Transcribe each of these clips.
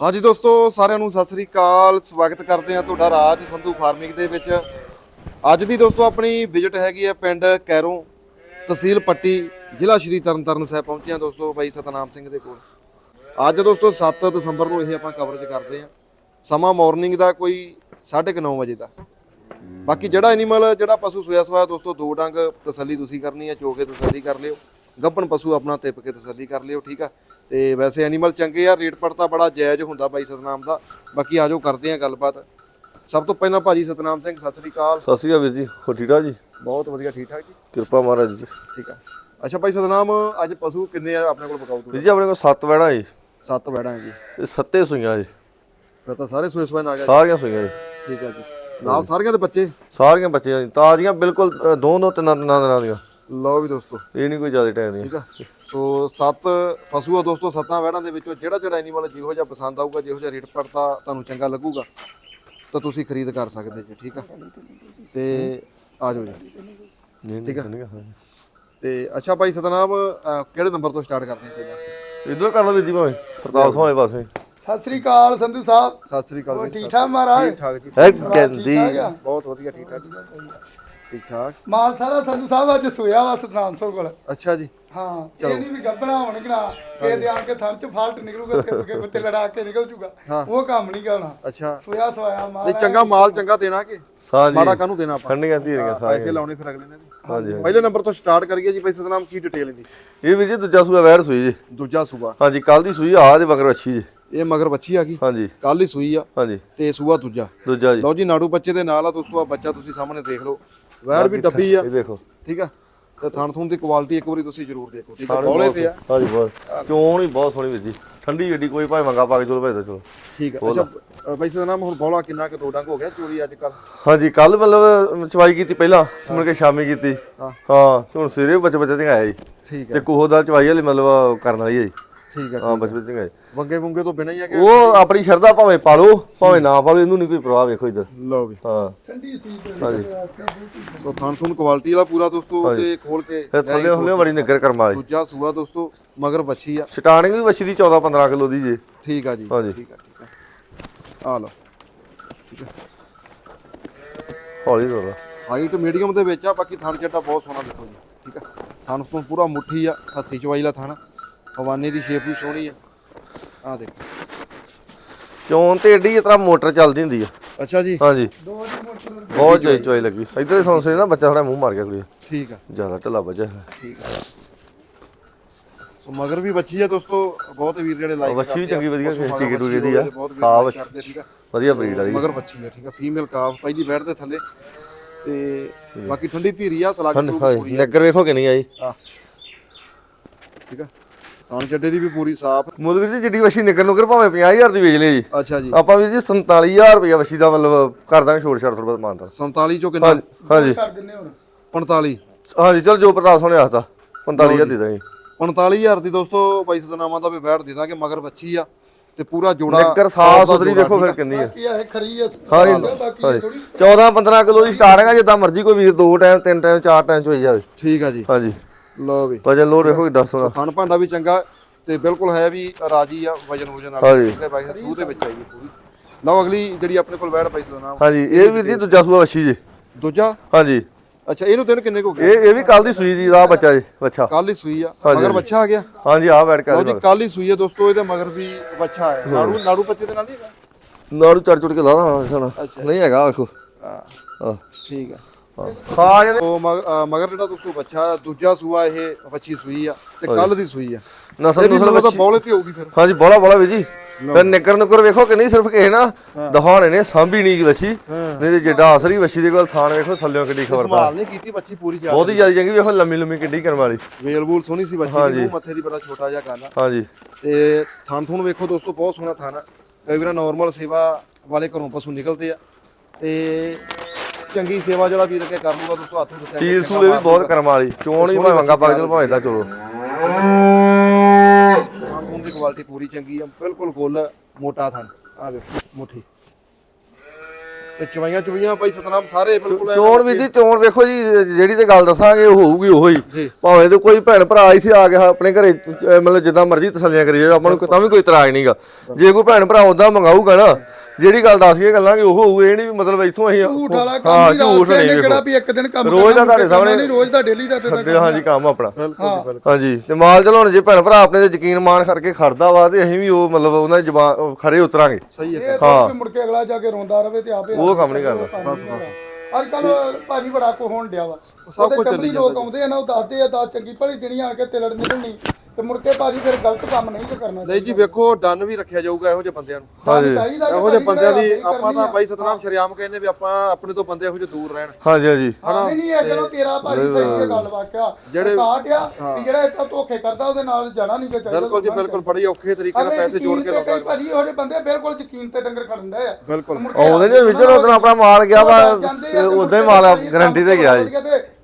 ਹਾਂਜੀ ਦੋਸਤੋ, ਸਾਰਿਆਂ ਨੂੰ ਸਤਿ ਸ੍ਰੀ ਅਕਾਲ। ਸਵਾਗਤ ਕਰਦੇ ਹਾਂ ਤੁਹਾਡਾ ਰਾਜ ਸੰਧੂ ਫਾਰਮਿੰਗ ਦੇ ਵਿੱਚ। ਅੱਜ ਦੀ ਦੋਸਤੋ, ਆਪਣੀ ਵਿਜ਼ਿਟ ਹੈਗੀ ਹੈ ਪਿੰਡ ਕੈਰੋਂ ਤਹਿਸੀਲ ਪੱਟੀ, ਜ਼ਿਲ੍ਹਾ ਸ਼੍ਰੀ ਤਰਨਤਾਰਨ ਸਾਹਿਬ ਪਹੁੰਚੇ ਹਾਂ ਦੋਸਤੋ, ਬਾਈ ਸਤਨਾਮ ਸਿੰਘ ਦੇ ਕੋਲ। ਅੱਜ ਦੋਸਤੋ 7 ਦਸੰਬਰ ਨੂੰ ਇਹ ਆਪਾਂ ਕਵਰੇਜ ਕਰਦੇ ਹਾਂ। ਸਮਾਂ ਮਾਰਨਿੰਗ ਦਾ ਕੋਈ 9:30 ਵਜੇ ਦਾ। ਬਾਕੀ ਜਿਹੜਾ ਐਨੀਮਲ ਜਿਹੜਾ ਪਸ਼ੂ ਸੋਇਆ ਸਵਾਇਆ ਦੋਸਤੋ, ਦੋ ਡੰਗ ਤਸੱਲੀ ਤੁਸੀਂ ਕਰਨੀ ਹੈ ਚੋ ਕੇ ਤਸੱਲੀ ਕਰ ਲਿਓ। ਗੱਭਣ ਪਸ਼ੂ ਆਪਣਾ ਤਿਪ ਕੇ ਤਸੱਲੀ ਕਰ ਲਿਓ, ਠੀਕ ਆ? ਤੇ ਵੈਸੇ ਐਨੀਮਲ ਚੰਗੇ ਆ ਰੇਟ ਪਰ ਤਾਂ ਬੜਾ ਜਾਇਜ਼ ਹੁੰਦਾ ਬਾਈ ਸਤਨਾਮ ਦਾ। ਬਾਕੀ ਆਜੋ ਕਰਦੇ ਆ ਗੱਲਬਾਤ। ਸਭ ਤੋਂ ਪਹਿਲਾਂ ਭਾਜੀ ਸਤਨਾਮ ਸਿੰਘ ਸਤਿ ਸ੍ਰੀ ਅਕਾਲ। ਸਤਿ ਸ਼੍ਰੀ ਅਕਾਲ ਵੀਰ ਜੀ ਹੋ ਠੀਕ ਠਾਕ ਜੀ? ਬਹੁਤ ਵਧੀਆ ਠੀਕ ਠਾਕ ਜੀ? ਕਿਰਪਾ ਮਹਾਰਾਜ ਜੀ। ਠੀਕ ਆ। ਅੱਛਾ ਭਾਈ ਸਤਨਾਮ ਅੱਜ ਪਸ਼ੂ ਕਿੰਨੇ ਆ ਆਪਣੇ ਕੋਲ ਬਕਾਊ ਵੀਰ ਜੀ ਆਪਣੇ ਕੋਲ ਸੱਤ ਵੜਾ ਜੀ। ਸੱਤ ਬੈੜਾਂ ਜੀ। ਤੇ ਸੱਤੇ ਸੂਈਆਂ ਜੀ। ਫਿਰ ਤਾਂ ਸਾਰੇ ਸੋਏ ਸੋਏ ਨਾ ਗਿਆ ਸਾਰੀਆਂ ਸੂਈਆਂ ਜੀ। ਠੀਕ ਆ ਜੀ। ਨਾਲ ਸਾਰੀਆਂ ਦੇ ਬੱਚੇ? ਸਾਰੀਆਂ ਬੱਚੀਆਂ ਜੀ। ਤਾਜ਼ੀਆਂ ਬਿਲਕੁਲ ਦੋ ਦੋ ਤਿੰਨ ਤਿੰਨਾਂ ਦਿਨਾਂ ਦੀਆਂ। ਲਓ ਵੀ ਦੋਸਤੋ। ਇਹ ਨਹੀਂ ਕੋਈ ਜ਼ਿਆਦਾ ਟਾਈਮ ਦੀਆਂ। ਠੀਕ ਆ। ਸੋ ਸੱਤ ਪਸ਼ੂ ਆ ਦੋਸਤੋ ਸੱਤਾਂ ਵਹਿੜਾਂ ਦੇ ਵਿੱਚੋਂ ਜਿਹੜਾ ਜਿਹੜਾ ਐਨੀਮਲ ਜਿਹੋ ਜਿਹਾ ਪਸੰਦ ਆਊਗਾ ਜਿਹੋ ਜਿਹਾ ਰੇਟ ਪੜਤਾ ਤੁਹਾਨੂੰ ਚੰਗਾ ਲੱਗੂਗਾ ਤਾਂ ਤੁਸੀਂ ਖਰੀਦ ਕਰ ਸਕਦੇ ਜੀ ਠੀਕ ਆ? ਤੇ ਆ ਜਾਓ ਜੀ। ਨਹੀਂ ਠੀਕ ਆ। ਨਹੀਂ ਹਾਂ। ਤੇ ਅੱਛਾ ਭਾਈ ਸਤਨਾਮ ਕਿਹੜੇ ਨੰਬਰ ਤੋਂ ਸਟਾਰਟ ਕਰਦੇ ਹਾਂ ਪਹਿਲਾਂ ਇਧਰੋਂ ਕਰ ਲਓ ਵੀਰ ਜੀ ਭਾਵੇਂ ਪ੍ਰਤਾਪ ਸਿੰਘ ਵਾਲੇ ਪਾਸੇ। ਸਤਿ ਸ੍ਰੀ ਅਕਾਲ ਸੰਧੂ ਸਾਹਿਬ। ਸਤਿ ਸ੍ਰੀ ਅਕਾਲ ਠੀਕ ਠਾਕ ਮਹਾਰਾਜ? ਠੀਕ ਠਾਕ ਜੀ ਹੈ ਆ? ਬਹੁਤ ਵਧੀਆ ਠੀਕ ਠਾਕ। ਜੀ ਠੀਕ ਠਾਕ। ਮਾਲ ਸਾਰਾ ਸੰਧੂ ਸਾਹਿਬ ਅੱਜ ਸੋਇਆ ਵਾ ਸਤਨਾਮ ਸੋ ਕੋਲ। ਅੱਛਾ ਜੀ। ਹਾਂ ਇਹ ਨਹੀਂ ਵੀ ਗੱਬਣਾ ਹੋਣਗੀਆਂ ਇਹ ਦੇ ਆਣ ਕੇ ਥਣ ਚ ਫਾਲਟ ਨਿਕਲੂਗਾ ਕਿ ਕਿ ਕੁੱਤੇ ਲੜਾ ਕੇ ਨਿਕਲ ਜੂਗਾ। ਉਹ ਕੰਮ ਨਹੀਂ ਕਰਨਾ ਅੱਛਾ। ਸੋਇਆ ਸਵਾਇਆ ਮਾਲ ਨਹੀਂ ਚੰਗਾ ਮਾਲ ਚੰਗਾ ਦੇਣਾ ਕਿ? ਮਾੜਾ ਕਾਹਨੂੰ ਦੇਣਾ ਆਪਾਂ? ਠੰਡੀਆਂ ਧੀਰੀਆਂ ਹਾਂ, ਸਾਰੀਆਂ। ਪੈਸੇ ਲਾਉਣੇ ਫਿਰ ਅਗਲੇ ਨੇ ਜੀ। ਹਾਂਜੀ ਪਹਿਲੇ ਨੰਬਰ ਤੋਂ ਸਟਾਰਟ ਕਰੀਏ ਜੀ ਭਾਈ ਸਤਨਾਮ ਕੀ ਡਿਟੇਲ ਇਹਦੀ? ਇਹ ਵੀਰ ਜੀ ਦੂਜਾ ਸੂਆ ਵੈੜ ਸੂਈ ਜੀ। ਦੂਜਾ ਸੂਆ। ਹਾਂਜੀ ਕੱਲ ਦੀ ਸੂਈ ਆ ਦੇ ਮਗਰ ਅੱਛੀ ਜੀ। ਇਹ ਮਗਰ ਬੱਚੀ ਆ ਗਈ। ਹਾਂਜੀ ਕੱਲ ਹੀ ਸੂਈ ਆ। ਹਾਂਜੀ ਤੇ ਸੂਆ ਦੂਜਾ। ਦੂਜਾ ਜੀ। ਲਓ ਜੀ ਨਾੜੂ ਬੱਚੇ ਦੇ ਨਾਲ ਆ ਦੋਸਤੋ ਆ ਬੱਚਾ ਤੁਸੀਂ ਸਾਹਮਣੇ ਦੇਖ ਲਓ। ਵੈਰ ਵੀ ਡੱਬੀ ਆ। ਇਹ ਦੇਖੋ। ਠੀਕ ਆ? ਤੇ ਥਣ ਥੂਣ ਦੀ ਕੁਆਲਿਟੀ ਇੱਕ ਵਾਰੀ ਤੁਸੀਂ ਜ਼ਰੂਰ ਦੇਖੋ। ਠੀਕ ਆ ਬੋਲੇ ਤੇ ਆ। ਹਾਂਜੀ ਬਹੁਤ। ਚੋਣ ਹੀ ਬਹੁਤ ਸੋਹਣੀ ਵੀਰ ਜੀ। ਠੰਡੀ ਏਡੀ ਕੋਈ ਭਾਵੇਂ ਮੰਗਾ ਪਾ ਕੇ ਚਲੋ ਭਾਈ ਤਾਂ ਚਲੋ। ਠੀਕ ਆ। ਅੱਛਾ ਬਾਈ ਸਦਾ ਨਾਮ ਹੁਣ ਬੋਲਾ ਕਿੰਨਾ ਕੁ ਦੋ ਡੰਗ ਹੋ ਗਿਆ ਚੋਰੀ ਅੱਜ ਕੱਲ ਹਾਂਜੀ ਕੱਲ ਮਤਲਬ ਚਵਾਈ ਕੀਤੀ ਪਹਿਲਾਂ ਮੁੜ ਕੇ ਸ਼ਾਮੀ ਕੀਤੀ। ਹਾਂ। ਹਾਂ ਤੇ ਹੁਣ ਸਵੇਰੇ ਬੱਚੇ ਬੱਚੇ ਤੇ ਆਇਆ ਜੀ। ਠੀਕ ਤੇ ਆ ਕੋਹ ਦਾ ਚਵਾਈ ਵਾਲੀ ਮਤਲਬ ਕਰਨ ਵਾਲੀ ਹੈ ਜੀ। ਠੀਕ ਆ ਹਾਂ ਬੱਚੇ ਬੱਚੇ ਆਏ ਵੰਗੇ ਵੁੰਗੇ ਤੋਂ ਬਿਨਾਂ ਹੀ ਆ ਕਿ ਉਹ ਆਪਣੀ ਸ਼ਰਧਾ ਭਾਵੇਂ ਪਾਲੋ ਭਾਵੇਂ ਨਾ ਪਾਲੋ ਇਹਨੂੰ ਨਹੀਂ ਕੋਈ ਪ੍ਰਵਾਹ ਵੇਖੋ ਇੱਧਰ। ਲਓ ਵੀ। ਹਾਂ। ਠੰਡੀ ਸੀ ਹਾਂਜੀ। ਸੋ ਥਣ ਥੂਣ ਕੁਆਲਿਟੀ ਦਾ ਪੂਰਾ ਦੋਸਤੋ ਤੇ ਖੋਲ ਕੇ ਫਿਰ ਥੱਲੇ ਥੱਲੇ ਬੜੀ ਨਿੱਗਰ ਕਰਮ ਵਾਲੀ। ਦੂਜਾ ਸੂਆ ਦੋਸਤੋ ਮਗਰ ਬੱਚੀ ਆ। ਸਟਾਰਟਿੰਗ ਵੀ ਬੱਚੀ ਦੀ 14 15 ਕਿਲੋ ਦੀ ਜੀ। ਠੀਕ ਆ ਜੀ। ਠੀਕ ਆ ਠੀਕ ਆ। ਆ ਲਓ। ਠੀਕ ਆ। ਹੌਲੀ ਦੋਲਾ ਹਾਈਟ ਮੀਡੀਅਮ ਦੇ ਵਿੱਚ ਆ ਬਾਕੀ ਥਣ ਚੱਟਾ ਬਹੁਤ ਸੋਹਣਾ ਦੇਖੋ ਜੀ। ਠੀਕ ਆ। ਥਣ ਤੋਂ ਪੂਰਾ ਮੁੱਠੀ ਆ ਹੱਥੀ ਚਵਾਈ ਲਾ ਥਣ। ਹਵਾਨੇ ਦੀ ਸ਼ੇਪ ਵੀ ਸੋਹਣੀ ਆ। ਆ ਦੇਖੋ। ਚੋਣ ਤੇ ਏਡੀ ਇਸ ਤਰ੍ਹਾਂ ਮੋਟਰ ਚੱਲਦੀ ਹੁੰਦੀ ਆ। ਅੱਛਾ ਜੀ। ਹਾਂਜੀ। ਦੋ ਦੀ ਮੋਟਰ ਬਹੁਤ ਜੋਈ ਚੋਈ ਲੱਗੀ। ਇੱਧਰ ਹੀ ਸੌਂਸੇ ਨਾ ਬੱਚਾ ਥੋੜਾ ਮੂੰਹ ਮਾਰ ਗਿਆ ਕੁੜੀ ਠੀਕ ਆ। ਜ਼ਿਆਦਾ ਢਿੱਲਾ ਬੱਚਾ। ਠੀਕ ਆ। ਸੋ ਮਗਰ ਵੀ ਬੱਚੀ ਆ ਦੋਸਤੋ। ਬਹੁਤ ਵੀਰ ਜਿਹੜੇ ਲਾਈਕ ਬੱਚੀ ਵੀ ਚੰਗੀ ਵਧੀਆ ਟੀਕੇ ਬੱਚੀ ਟੂਕੇ ਦੀ ਆ ਸਾਫ਼ ਆ ਵਧੀਆ ਬਰੀਡ ਵਾਲੀ ਮਗਰ ਬੱਚੀ ਆ ਠੀਕ ਆ। ਫੀਮੇਲ ਕਾਫ ਪਹਿਲੀ ਬੈਠ ਦੇ ਥੱਲੇ। ਤੇ ਬਾਕੀ ਠੰਡੀ ਧੀਰੀ ਆ ਸਲਾਗ ਠੰਡ ਸਲੂਗ ਹਾਂ ਪੂਰੀ ਆ। ਨਗਰ ਵੇਖੋ ਕਿ ਨਹੀਂ ਆਈ ਆ ਠੀਕ ਆ। ਥਣ ਚੱਡੇ ਦੀ ਵੀ ਪੂਰੀ ਸਾਫ਼। ਮੁੱਲ ਵੀਰ ਜੀ ਜਿੱਡੀ ਵਸ਼ੀ ਨਿਕਲ ਨੁਕਰ ਭਾਵੇਂ 50000 ਦੀ ਵੇਚ ਲਈ ਜੀ। ਅੱਛਾ ਜੀ। ਆਪਾਂ ਵੀਰ ਜੀ 47000 ਰੁਪਏ ਵਸ਼ੀ ਦਾ ਮਤਲਬ ਕਰ ਦਾਂਗੇ ਛੋੜ ਛਾੜ ਥੋੜਾ ਬਹੁਤ ਮਾਨਤਾ 47 ਚੋਂ ਕਿੰਨਾ? ਹਾਂਜੀ ਹਾਂਜੀ। ਕਰ ਦਿੰਨੇ ਹੁਣ। 45 ਹਾਂਜੀ ਚਲ ਜੋ ਪ੍ਰਤਾਪ ਸੋਹਣੇ ਆਖਦਾ 45000 ਦੇ ਦਾਂਗੇ। 45000 ਦੀ ਦੋਸਤੋ ਬਾਈ ਸਦਨਾਮਾ ਦਾ ਵੀ ਬੈਠ ਦੇ ਦਾਂਗੇ ਮਗਰ ਬੱਚੀ ਆ ਤੇ ਪੂਰਾ ਜੋੜਾ ਨਿੱਕਰ ਸਾਫ਼ ਸੁਥਰੀ ਠੀਕ ਫਿਰ ਆ। ਕਿੰਨੀ ਆ। ਬਾਕੀ ਇਹ ਖਰੀ ਆ ਹਾਂਜੀ ਬਾਕੀ ਹਾਂਜੀ। ਥੋੜੀ 14 15 ਕਿਲੋ ਦੀ ਸਟਾਰਟਿੰਗ ਆ ਜਿੱਦਾਂ ਮਰਜ਼ੀ ਕੋਈ ਵੀਰ ਦੋ ਟਾਈਮ ਤਿੰਨ ਟਾਈਮ ਚਾਰ ਟਾਈਮ ਚ ਹੋਈ ਜਾਵੇ। ਠੀਕ ਆ ਜੀ। ਹਾਂਜੀ। ਲਓ ਵੀ। ਵਜਨ ਲੋਡ ਵੇਖੋ ਕਿੱਡਾ ਸੋਹਣਾ। ਥਣ ਭਾਂਡਾ ਵੀ ਚੰਗਾ ਤੇ ਬਿਲਕੁਲ ਹੈ ਵੀ ਰਾਜੀ ਆ ਵਜਨ ਵਜਨ ਨਾਲ ਹਾਂਜੀ। ਠੀਕ ਹੈ ਬਾਈ ਸੂਹ ਦੇ ਵਿੱਚ ਆਈ ਪੂਰੀ। ਲਓ ਅਗਲੀ ਜਿਹੜੀ ਆਪਣੇ ਕੋਲ ਬੈਠ ਬਾਈ ਸਦਨਾਮ ਹਾਂਜੀ ਇਹ ਵੀਰ ਜੀ ਦੂਜਾ ਸੂਆ ਵਸ਼ੀ ਜੀ। ਦੂਜਾ? ਹਾਂਜੀ। ਅੱਛਾ ਇਹਨੂੰ ਦਿਨ ਕਿੰਨੇ ਕੁ ਹੋ ਗਏ? ਇਹ ਇਹ ਵੀ ਕੱਲ ਦੀ ਸੂਈ ਦੀ ਦਾ ਬੱਚਾ ਜੀ ਬੱਚਾ ਕੱਲ ਹੀ ਸੂਈ ਆ। ਮਗਰ ਬੱਚਾ ਆ ਗਿਆ? ਹਾਂਜੀ ਆ ਬੈਠ ਕੇ ਲਓ ਜੀ ਕੱਲ ਹੀ ਸੂਈ ਆ ਦੋਸਤੋ ਇਹਦੇ ਮਗਰ ਵੀ ਬੱਚਾ ਹੈ। ਨਾੜੂ ਨਾੜੂ ਬੱਚੇ ਦੇ ਨਾਲ ਨਹੀਂ ਹੈਗਾ? ਨਾੜੂ ਚੜ ਚੜ ਕੇ ਲਾ ਦਾਂ ਸਣਾ ਨਹੀਂ ਹੈਗਾ ਵੇਖੋ। ਹਾਂ। ਠੀਕ ਆ। ਖਾ ਜਾਂਦੇ ਉਹ ਮਗ- ਅ, ਮਗਰ ਜਿਹੜਾ ਦੋਸਤੋ ਬੱਚਾ ਦੂਜਾ ਸੂਆ ਇਹ ਬੱਚੀ ਸੂਈ ਆ ਤੇ ਕੱਲ ਦੀ ਸੂਈ ਆ। ਨਸਲ ਇਹ ਵੀ ਨਸਲ ਤਾਂ ਬੱਚੀ ਬੌਲੇ ਤੇ ਹੋਊਗੀ ਫਿਰ। ਹਾਂਜੀ ਬੋਲਾ ਬੋਲਾ ਵੀ ਜੀ। ਫਿਰ ਨਿੱਕਰ ਨੁਕਰ ਵੇਖੋ ਕਿ ਨਹੀਂ ਸਿਰਫ ਕਿਸੇ ਨਾ ਦਿਖਾਉਣੇ ਨੇ ਸਾਂਭੀ ਨਹੀਂ ਵਛੀ। ਨਹੀਂ ਤੇ ਜਿੱਡਾ ਅਸਰੀ ਵਛੀ ਦੇ ਕੋਲ ਥਾਣ ਵੇਖੋ ਥੱਲਿਓਂ ਕਿੱਡੀ ਖਬਰਦਾਰ ਸੰਭਾਲ ਨਹੀਂ ਕੀਤੀ ਬੱਚੀ ਪੂਰੀ ਜਾ ਬਹੁਤ ਹੀ ਜ਼ਿਆਦਾ ਚੰਗੀ ਵੇਖੋ ਲੰਮੀ ਲੰਮੀ ਕਿੱਡੀ ਕਰਮ ਵਾਲੀ। ਵੇਲ ਵੂਲ ਸੋਹਣੀ ਸੀ ਬੱਚੀ ਦੀ ਮੂੰਹ ਮੱਥੇ ਦੀ ਬੜਾ ਛੋਟਾ ਜਿਹਾ ਕੰਨ ਆ ਹਾਂਜੀ। ਤੇ ਥਣ ਥੂਣ ਵੇਖੋ ਦੋਸਤੋ ਬਹੁਤ ਸੋਹਣਾ ਥਣ ਆ। ਕਈ ਵਾਰ ਨਾਰਮਲ ਸੇਵਾ ਵਾਲੇ ਘਰੋਂ ਪਸ਼ੂ ਨਿਕਲਦੇ ਆ। ਤੇ ਚੰਗੀ ਸੇਵਾ ਜਿਹੜਾ ਵੀਰ ਕੇ ਕਰ ਲੂਗਾ ਦੋਸਤੋ ਹੱਥੋਂ ਦਿੱਤਾ ਸੀਲ ਸੂਲੇ ਵੀ ਬਹੁਤ ਕਰਮ ਵਾਲੀ। ਚੋਣ ਹੀ ਭਾਵੇਂ ਮੰਗਾ ਪਾ ਚਲੋ ਭਾਵੇਂ ਦਾ ਚਲੋ ਥਣ ਦੀ ਕੁਆਲਿਟੀ ਪੂਰੀ ਚੰਗੀ ਆ ਬਿਲਕੁਲ ਗੋਲ ਮੋਟਾ ਥਣ। ਆ ਵੇਖੋ ਮੁੱਠੀ। ਤੇ ਚਵਾਈਆਂ ਚੁਈਆਂ ਭਾਈ ਸਤਨਾਮ ਸਾਰੇ ਬਿਲਕੁਲ ਚੋਣ ਵੀ ਜੀ ਚੋਣ ਵੇਖੋ ਜੀ ਜਿਹੜੀ ਤੇ ਗੱਲ ਦੱਸਾਂਗੇ ਉਹ ਹੋਊਗੀ ਉਹੋ। ਹੀ। ਭਾਵੇਂ ਤੇ ਕੋਈ ਭੈਣ ਭਰਾ ਇੱਥੇ ਆ ਗਿਆ ਆਪਣੇ ਘਰੇ ਮਤਲਬ ਜਿੱਦਾਂ ਮਰਜ਼ੀ ਤਸੱਲੀਆਂ ਕਰੀ ਜਾਵੇ ਆਪਾਂ ਨੂੰ ਤਾਂ ਵੀ ਕੋਈ ਇਤਰਾਜ਼ ਨਹੀਂਗਾ ਜੇ ਕੋਈ ਭੈਣ ਭਰਾ ਉਦਾਂ ਮੰਗਾਊਗਾ ਨਾ ਜਿਹੜੀ ਗੱਲ ਦੱਸ ਕੇ ਗੱਲਾਂ ਕਿ ਉਹ ਹੋਊ ਇਹ ਨਹੀਂ ਵੀ ਮਤਲਬ ਇੱਥੋਂ ਅਸੀਂ ਝੂਠ ਵਾਲਾ ਹਾਂ ਕੰਮ ਹੀ ਝੂਠ ਨਹੀਂ ਨੇ ਕਿਹੜਾ ਵੀ ਇੱਕ ਦਿਨ ਕੰਮ ਰੋਜ਼ ਦਾ ਤੁਹਾਡੇ ਸਾਹਮਣੇ- ਨਹੀਂ ਰੋਜ਼ ਦਾ ਡੇਲੀ ਦਾ ਤੇ ਹਾਂਜੀ ਕੰਮ ਆਪਣਾ। ਹਾਂਜੀ ਤੇ ਮਾਲ ਚਲਾਉਣ ਜੇ ਭੈਣ ਭਰਾ ਆਪਣੇ ਤੇ ਯਕੀਨ ਮਾਨ ਕਰਕੇ ਖੜਦਾ ਵਾ ਤੇ ਅਸੀਂ ਵੀ ਉਹ ਮਤਲਬ ਉਹਨਾਂ ਦੀ ਜ਼ਬਾਨ ਖਰੇ ਉਤਰਾਂਗੇ। ਸਹੀ ਹੈ ਤਾਂ। ਮੁੜ ਕੇ ਅਗਲਾ ਜਾ ਕੇ ਰੋਂਦਾ ਰਵੇ ਤੇ ਆਪੇ ਉਹ ਕੰਮ ਨਹੀਂ ਕਰਦਾ। ਬਸ ਬਸ ਅੱਜ ਕੱਲ ਭਾਜੀ ਬੜਾ ਕੋ ਹੋਣ ਡਿਆ ਵਾ। ਸਭ ਕੁਝ ਚੱਲੀ ਲੋਕ ਆਉਂਦੇ ਆ ਨਾ ਉਹ ਦੱਸਦੇ ਆ ਦਾ ਚੰਗੀ ਭਲੀ ਦਿਨੀ ਆ ਕੇ ਤਿਲੜ ਨਿਕਲਣੀ। ਤੇ ਮੁੜ ਕੇ ਭਾਜੀ ਫਿਰ ਗਲਤ ਕੰਮ ਨਹੀਂ ਤੇ ਕਰਨਾ ਨਹੀਂ ਜੀ ਵੇਖੋ ਡਨ ਵੀ ਰੱਖਿਆ ਜਾਊਗਾ ਇਹੋ ਜਿਹੇ ਬੰਦਿਆਂ ਨੂੰ। ਹਾਂਜੀ। ਇਹੋ ਜਿਹੇ ਬੰਦਿਆਂ ਦੀ ਆਪਾਂ ਤਾਂ ਬਾਈ ਸਤਨਾਮ ਸ਼ਰਿਆਮ ਕਹਿੰਦੇ ਵੀ ਆਪਾਂ ਆਪਣੇ ਤੋਂ ਬੰਦੇ ਇਹੋ ਜਿਹੇ ਦੂਰ ਰਹਿਣ। ਹਾਂਜੀ ਹਾਂਜੀ। ਆ। ਨਹੀਂ ਨਹੀਂ ਇਹ ਚਲੋ ਤੇਰਾ ਭਾਜੀ ਸਹੀ ਹੈ ਗੱਲ ਵਾਕਿਆ ਜਿਹੜੇ- ਕਾਟ ਆ ਵੀ ਜਿਹੜਾ ਇੱਥੇ ਧੋਖੇ ਕਰਦਾ ਉਹਦੇ ਨਾਲ ਜਾਣਾ ਨਹੀਂ ਚਾਹੀਦਾ ਬਿਲਕੁਲ ਜੀ ਬਿਲਕੁਲ ਬੜੀ ਔਖੇ ਤਰੀਕੇ ਨਾਲ ਪੈਸੇ ਜੋੜ ਕੇ ਲਾਉਂਦਾ ਭਾਜੀ ਇਹੋ ਜਿਹੇ ਬੰਦੇ ਬਿਲਕੁਲ ਯਕੀਨ ਤੇ ਡੰਗਰ ਖੜਨ ਦੇ ਆ। ਬਿਲਕੁਲ। ਉਹਦੇ ਜੇ ਵਿੱਚ ਉਦੋਂ ਆਪਣਾ ਮਾਲ ਗਿਆ ਵਾ ਉਦਾਂ ਹੀ ਮਾਲ ਗਰੰਟੀ ਤੇ ਗਿਆ ਜੀ।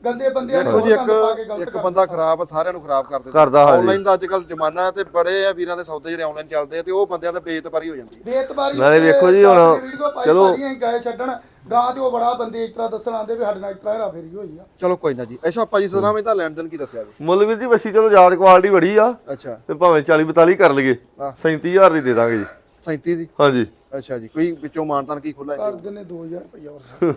ਗੰਦੇ ਬੰਦਿਆਂ ਦੇਖੋ ਜੀ ਇੱਕ ਇੱਕ ਬੰਦਾ ਖਰਾਬ ਆ, ਸਾਰਿਆਂ ਨੂੰ ਖਰਾਬ ਕਰ ਦਿੰਦਾ ਕਰਦਾ, ਹਾਂਜੀ। ਆਨਲਾਈਨ ਦਾ ਅੱਜ ਕੱਲ ਜ਼ਮਾਨਾ ਹੈ ਤੇ ਬੜੇ ਆ ਵੀਰਾਂ ਦੇ ਸੌਦੇ ਜਿਹੜੇ ਆਨਲਾਈਨ ਚੱਲਦੇ ਆ ਤੇ ਉਹ ਬੰਦਿਆਂ ਦਾ ਬੇਇੱਜ਼ਤੀ ਹੋ ਜਾਂਦੀ ਹੈ। ਬੇਤਬਾਰੀ ਨਾਲੇ ਵੇਖੋ ਜੀ ਹੁਣ, ਚਲੋ। ਚਲੋ। ਗਾਏ ਛੱਡਣ। ਗਾਂ ਤੇ ਉਹ ਬੜਾ ਬੰਦੇ ਇਸ ਤਰ੍ਹਾਂ ਦੱਸਣ ਆਂਦੇ ਵੀ ਸਾਡੇ ਨਾਲ ਇਸ ਤਰ੍ਹਾਂ ਹੈਰਾ ਫੇਰੀ ਹੋਈ ਆ। ਚਲੋ ਕੋਈ ਨਾ ਜੀ। ਅੱਛਾ ਭਾਜੀ ਸਤਨਾਮ ਇਹਦਾ ਲੈਣ ਦੇਣ ਕੀ ਦੱਸਿਆ ਜੀ? ਮੁੱਲ ਵੀਰ ਜੀ ਵਸੀ ਚਲੋ ਯਾਦ ਕੁਆਲਿਟੀ ਬੜੀ ਆ। ਅੱਛਾ। ਤੇ ਭਾਵੇਂ 40 42 ਕਰ ਲਈਏ ਹਾਂ। 37000 ਦੀ ਦੇ ਦਾਂਗੇ ਜੀ। 37 ਦੀ? ਹਾਂਜੀ। ਅੱਛਾ ਜੀ ਕੋਈ ਵਿੱਚੋਂ ਮਾਨਤਾਨ ਕੀ ਖੁੱਲਾ ਕਰ ਦਿੰਨੇ 2000 ਰੁਪਇਆ ਹੋਰ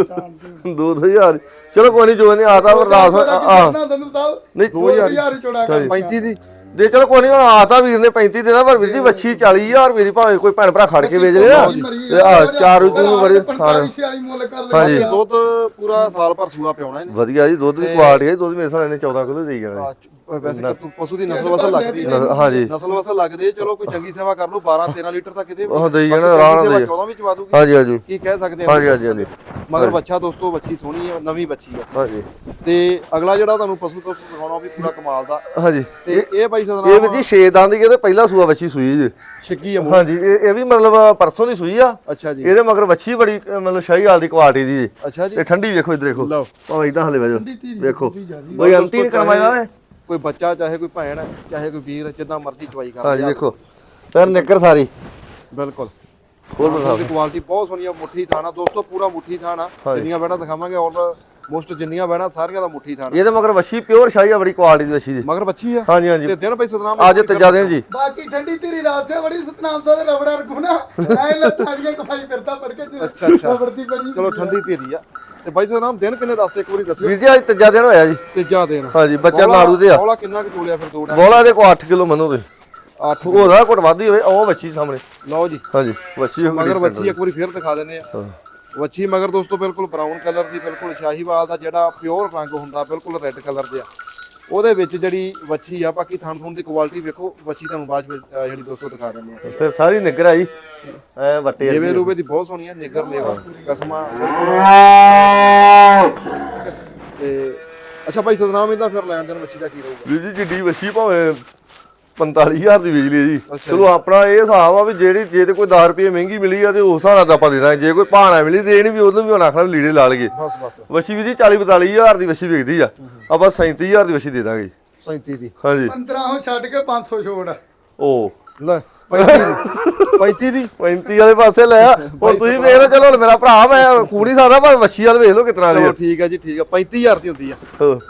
ਜਾਣਦੇ 2000 ਚਲੋ ਕੋਈ ਨਹੀਂ ਜੋ ਨਹੀਂ ਆਦਾ ਰਾਸ ਆ ਨਾ ਸੰਧੂ ਸਾਹਿਬ ਨਹੀਂ, 2000 ਹੀ ਚੋੜਾ ਕਰ 35 ਦੀ। ਦੇ ਚਲੋ ਕੋਈ ਨਹੀਂ ਆਤਾ ਵੀਰ ਨੇ 35 ਦੇਣਾ ਪਰ ਵੀਰ ਜੀ ਵੱਛੀ 40000 ਰੁਪਏ ਦੀ ਭਾਵੇਂ ਕੋਈ ਭੈਣ ਭਰਾ ਖੜ ਕੇ ਵੇਚ ਤੇ ਆ ਚਾਰ ਨੂੰ ਬੜੇ ਖਾਣ। 45 ਮੁੱਲ ਕਰ ਲੈ ਹਾਂਜੀ। ਦੁੱਧ ਪੂਰਾ ਸਾਲ ਭਰ ਸੂਆ ਪਿਆਉਣਾ ਇਹਨੇ। ਵਧੀਆ ਜੀ ਦੁੱਧ ਦੀ ਕੁਆਲਿਟੀ ਹੈ ਦੁੱਧ ਮੇਰੇ ਸਾਲੇ ਨੇ 14 ਕਿਲੋ ਦੇਈ ਜਾਣਾ ਵੈਸੇ ਕਿ ਤੂੰ ਪਸ਼ੂ ਦੀ ਨਸਲ ਵਸਲ ਲੱਗਦੀ ਹੈ। ਜੀ। ਹਾਂਜੀ ਨਸਲ ਵਸਲ ਲੱਗਦੀ ਹੈ। ਚਲੋ ਕੋਈ ਚੰਗੀ ਸੇਵਾ ਕਰ ਲਓ। 12 13 ਲੀਟਰ ਤਾਂ ਕਿਤੇ ਉਹ ਦੇਈ ਜਾਣਾ, ਆਰਾਮ ਨਾਲ ਸੇਵਾ 14 ਵੀ ਚਵਾ ਦੂਗੀ। ਹਾਂਜੀ ਹਾਂਜੀ ਕੀ ਕਹਿ ਸਕਦੇ ਹਾਂ ਹਾਂਜੀ ਹਾਂਜੀ ਹਾਂਜੀ ਮਗਰ ਬੱਚਾ ਦੋਸਤੋ ਬੱਚੀ ਸੋਹਣੀ ਹੈ ਨਵੀਂ ਬੱਚੀ ਹੈ। ਹਾਂਜੀ ਤੇ ਅਗਲਾ ਜਿਹੜਾ ਤੁਹਾਨੂੰ ਪਸ਼ੂ ਤੋਂ ਦਿਖਾਉਣਾ ਵੀ ਪੂਰਾ ਕਮਾਲ ਦਾ। ਹਾਂਜੀ ਤੇ ਇਹ ਬਾਈ ਇਹ ਸਦਨਾਮ ਵੀ ਜੀ 6 ਦੰਦ ਦੀ ਤੇ ਪਹਿਲਾ ਸੂਆ ਵੱਛੀ ਸੂਈ ਜੀ। ਛਿੱਕੀ ਹੈ ਮੂੰਹ। ਹਾਂਜੀ ਇਹ ਇਹ ਵੀ ਮਤਲਬ ਪਰਸੋਂ ਦੀ ਸੂਈ ਆ। ਅੱਛਾ ਜੀ। ਇਹਦੇ ਮਗਰ ਵੱਛੀ ਬੜੀ ਮਤਲਬ ਸ਼ਾਹੀ ਹਾਲ ਦੀ ਕੁਆਲਿਟੀ ਦੀ ਜੀ। ਅੱਛਾ ਜੀ। ਤੇ ਠੰਡੀ ਵੇਖੋ ਇੱਧਰ ਦੇਖੋ। ਲਓ। ਭਾਵੇਂ ਇਦਾਂ ਹਲੇ ਵੇਖੋ। ਵੀ ਜ਼ਿਆਦੀ। ਕੋਈ ਅੰਤੀ ਕਰਵਾਇਆ ਨੇ ਕੋਈ ਬੱਚਾ ਚਾਹੇ ਕੋਈ ਭੈਣ ਚਾਹੇ ਕੋਈ ਵੀਰ ਜਿੱਦਾਂ ਮਰਜ਼ੀ ਚਵਾਈ ਕਰ ਹਾਂਜੀ ਵੇਖੋ। ਫਿਰ ਨਿੱਕਰ ਸਾਰੀ। ਬਿਲਕੁਲ। ਖੋਲ ਦਿਖਾ ਦੀ ਕੁਆਲਿਟੀ ਬਹੁਤ ਸੋਹਣੀ ਆ ਮੁੱਠੀ ਥਾਣਾ ਦੋਸਤੋ ਪੂਰਾ ਮੁੱਠੀ ਥਾਣਾ ਜਿੰਨੀਆਂ ਬੈਣਾ ਦਿਖਾਵਾਂਗੇ ਔਰ ਮੋਸਟ ਜਿੰਨੀਆਂ ਬੈਣਾ ਸਾਰੀਆਂ ਦਾ ਮੁੱਠੀ ਥਾਣਾ ਇਹਦੇ ਮਗਰ ਵੱਛੀ ਪਿਓਰ ਸ਼ਾਹੀ ਆ ਬੜੀ ਕੁਆਲਿਟੀ ਦੀ ਵੱਛੀ ਦੀ। ਮਗਰ ਬੱਚੀ ਆ? ਹਾਂਜੀ ਹਾਂਜੀ। ਤੇ ਦਿਨ ਬਾਈ ਸਦਨਾਮ ਅੱਜ ਤੀਜਾ ਦਿਨ ਜੀ। ਬਾਕੀ ਠੰਡੀ ਤੇਰੀ ਰਾਤ ਸੇ ਬੜੀ ਸਤਨਾਮ ਸਾਹਿਬ ਦੇ ਰਬੜਾ ਰਖੂਣਾ ਐ ਲੱਤਾਂ ਦੀਆਂ ਕਫਾਈ ਕਰਦਾ ਪੜ ਕੇ ਅੱਛਾ, ਅੱਛਾ। ਬਣੀ ਚਲੋ ਠੰਡੀ ਧੀਰੀ ਆ। ਤੇ ਬਾਈ ਸਦਨਾਮ ਦਿਨ ਕਿੰਨੇ ਦੱਸਦੇ? ਇੱਕ ਵਾਰੀ ਦੱਸਿਓ ਵੀਰ ਜੀ ਅੱਜ ਤੀਜਾ ਦਿਨ ਹੋਇਆ ਜੀ। ਤੀਜਾ ਦਿਨ। ਹਾਂਜੀ ਬੱਚਾ ਨਾੜੂ ਦੇ ਆ। ਬੋਲਾ ਕਿੰਨਾ ਕੁ ਚੋਲਿਆ ਫਿਰ ਟਾਈਮ? ਬੋਲਾ ਦੇ ਕੋ 8 ਕਿਲੋ ਮੰਨੋ ਤੁਸੀਂ 8 ਉਹਦਾ ਘੁੱਟ ਵੱਧ ਹੀ ਹੋਵੇ ਉਹ ਵੱਛੀ ਸਾਹਮਣੇ। ਲਓ ਜੀ। ਹਾਂਜੀ ਵੱਛੀ ਮਗਰ ਵੱਛੀ ਇੱਕ ਵਾਰੀ ਫੇਰ ਦਿਖਾ ਦਿੰਦੇ ਆ। ਵੱਛੀ ਮਗਰ ਦੋਸਤੋ ਬਿਲਕੁਲ ਬਰਾਊਨ ਕਲਰ ਦੀ ਬਿਲਕੁਲ ਸ਼ਾਹੀਵਾਲ ਦਾ ਜਿਹੜਾ ਪਿਓਰ ਰੰਗ ਹੁੰਦਾ ਬਿਲਕੁਲ ਰੈੱਡ ਕਲਰ ਦੇ ਆ ਉਹਦੇ ਵਿੱਚ ਜਿਹੜੀ ਵੱਛੀ ਆ ਬਾਕੀ ਥਣ ਥਣ ਦੀ ਕੁਆਲਿਟੀ ਵੇਖੋ ਵੱਛੀ ਤੁਹਾਨੂੰ ਬਾਅਦ ਵਿੱਚ ਜਿਹੜੀ ਦੋਸਤੋ ਦਿਖਾ ਦਿੰਦੇ ਆ। ਫਿਰ ਸਾਰੀ ਨਿੱਗਰ ਆਈ ਐ ਵੱਟੇ ਲੇਵੇ ਰੂਵੇ ਦੀ ਬਹੁਤ ਸੋਹਣੀ ਆ ਨਿਗਰ ਲੇਵਾ ਕਸਮਾਂ। ਤੇ ਅੱਛਾ ਭਾਈ ਸਦਨਾਮ ਇਹਦਾ ਫਿਰ ਲੈਣ ਦੇਣ ਵੱਛੀ ਦਾ ਕੀ ਰਹੂਗਾ? ਵੀਰ ਜੀ ਜਿੱਡੀ ਵੱਛੀ ਭਾਵੇਂ 45000 ਦੀ ਲਈ ਜੀ। ਚਲੋ ਆਪਣਾ ਇਹ ਹਿਸਾਬ ਆ ਵੀ ਜਿਹੜੀ ਜੇ ਤੇ ਕੋਈ 10 ਰੁਪਏ ਮਹਿੰਗੀ ਮਿਲੀ ਆ ਤੇ ਉਸ ਹਿਸਾਬ ਨਾਲ ਆਪਾਂ ਦੇ ਦਾਂਗੇ ਜੇ ਕੋਈ ਭਾਣਾ ਮਿਲੀ ਤੇ ਇਹ ਨਹੀਂ ਵੀ ਉਹਨੂੰ ਵੀ ਹੁਣ ਆਖਣਾ ਲੀੜੇ ਲਾ ਲਈਏ। ਬਸ ਬਸ। ਵੱਛੀ ਵੀ ਜੀ 40 42000 ਦੀ ਵੱਛੀ ਵਿਕਦੀ ਆ। ਆਪਾਂ 37000 ਦੀ ਵੱਛੀ ਦੇ ਦਾਂਗੇ। ਜੀ। 37 ਦੀ। ਹਾਂਜੀ। 15 ਹੋ ਛੱਡ ਕੇ 500 ਛੋੜ। ਉਹ ਲੈ। 35 ਦੀ 35 ਦੀ। 35 ਵਾਲੇ ਪਾਸੇ ਲੈ ਆ। ਹੁਣ ਤੁਸੀਂ ਵੇਖ ਲਓ ਚਲੋ ਹੁਣ ਮੇਰਾ ਭਰਾ ਮੈਂ ਕੂੜੀ ਸਕਦਾ ਪਰ ਵੱਛੀ ਵਾਲ ਵੇਖ ਲਓ ਕਿਤਨਾ ਦੀ ਚਲੋ ਆ। ਠੀਕ ਹੈ ਜੀ ਠੀਕ ਹੈ 35000 ਦੀ ਹੁੰਦੀ ਆ।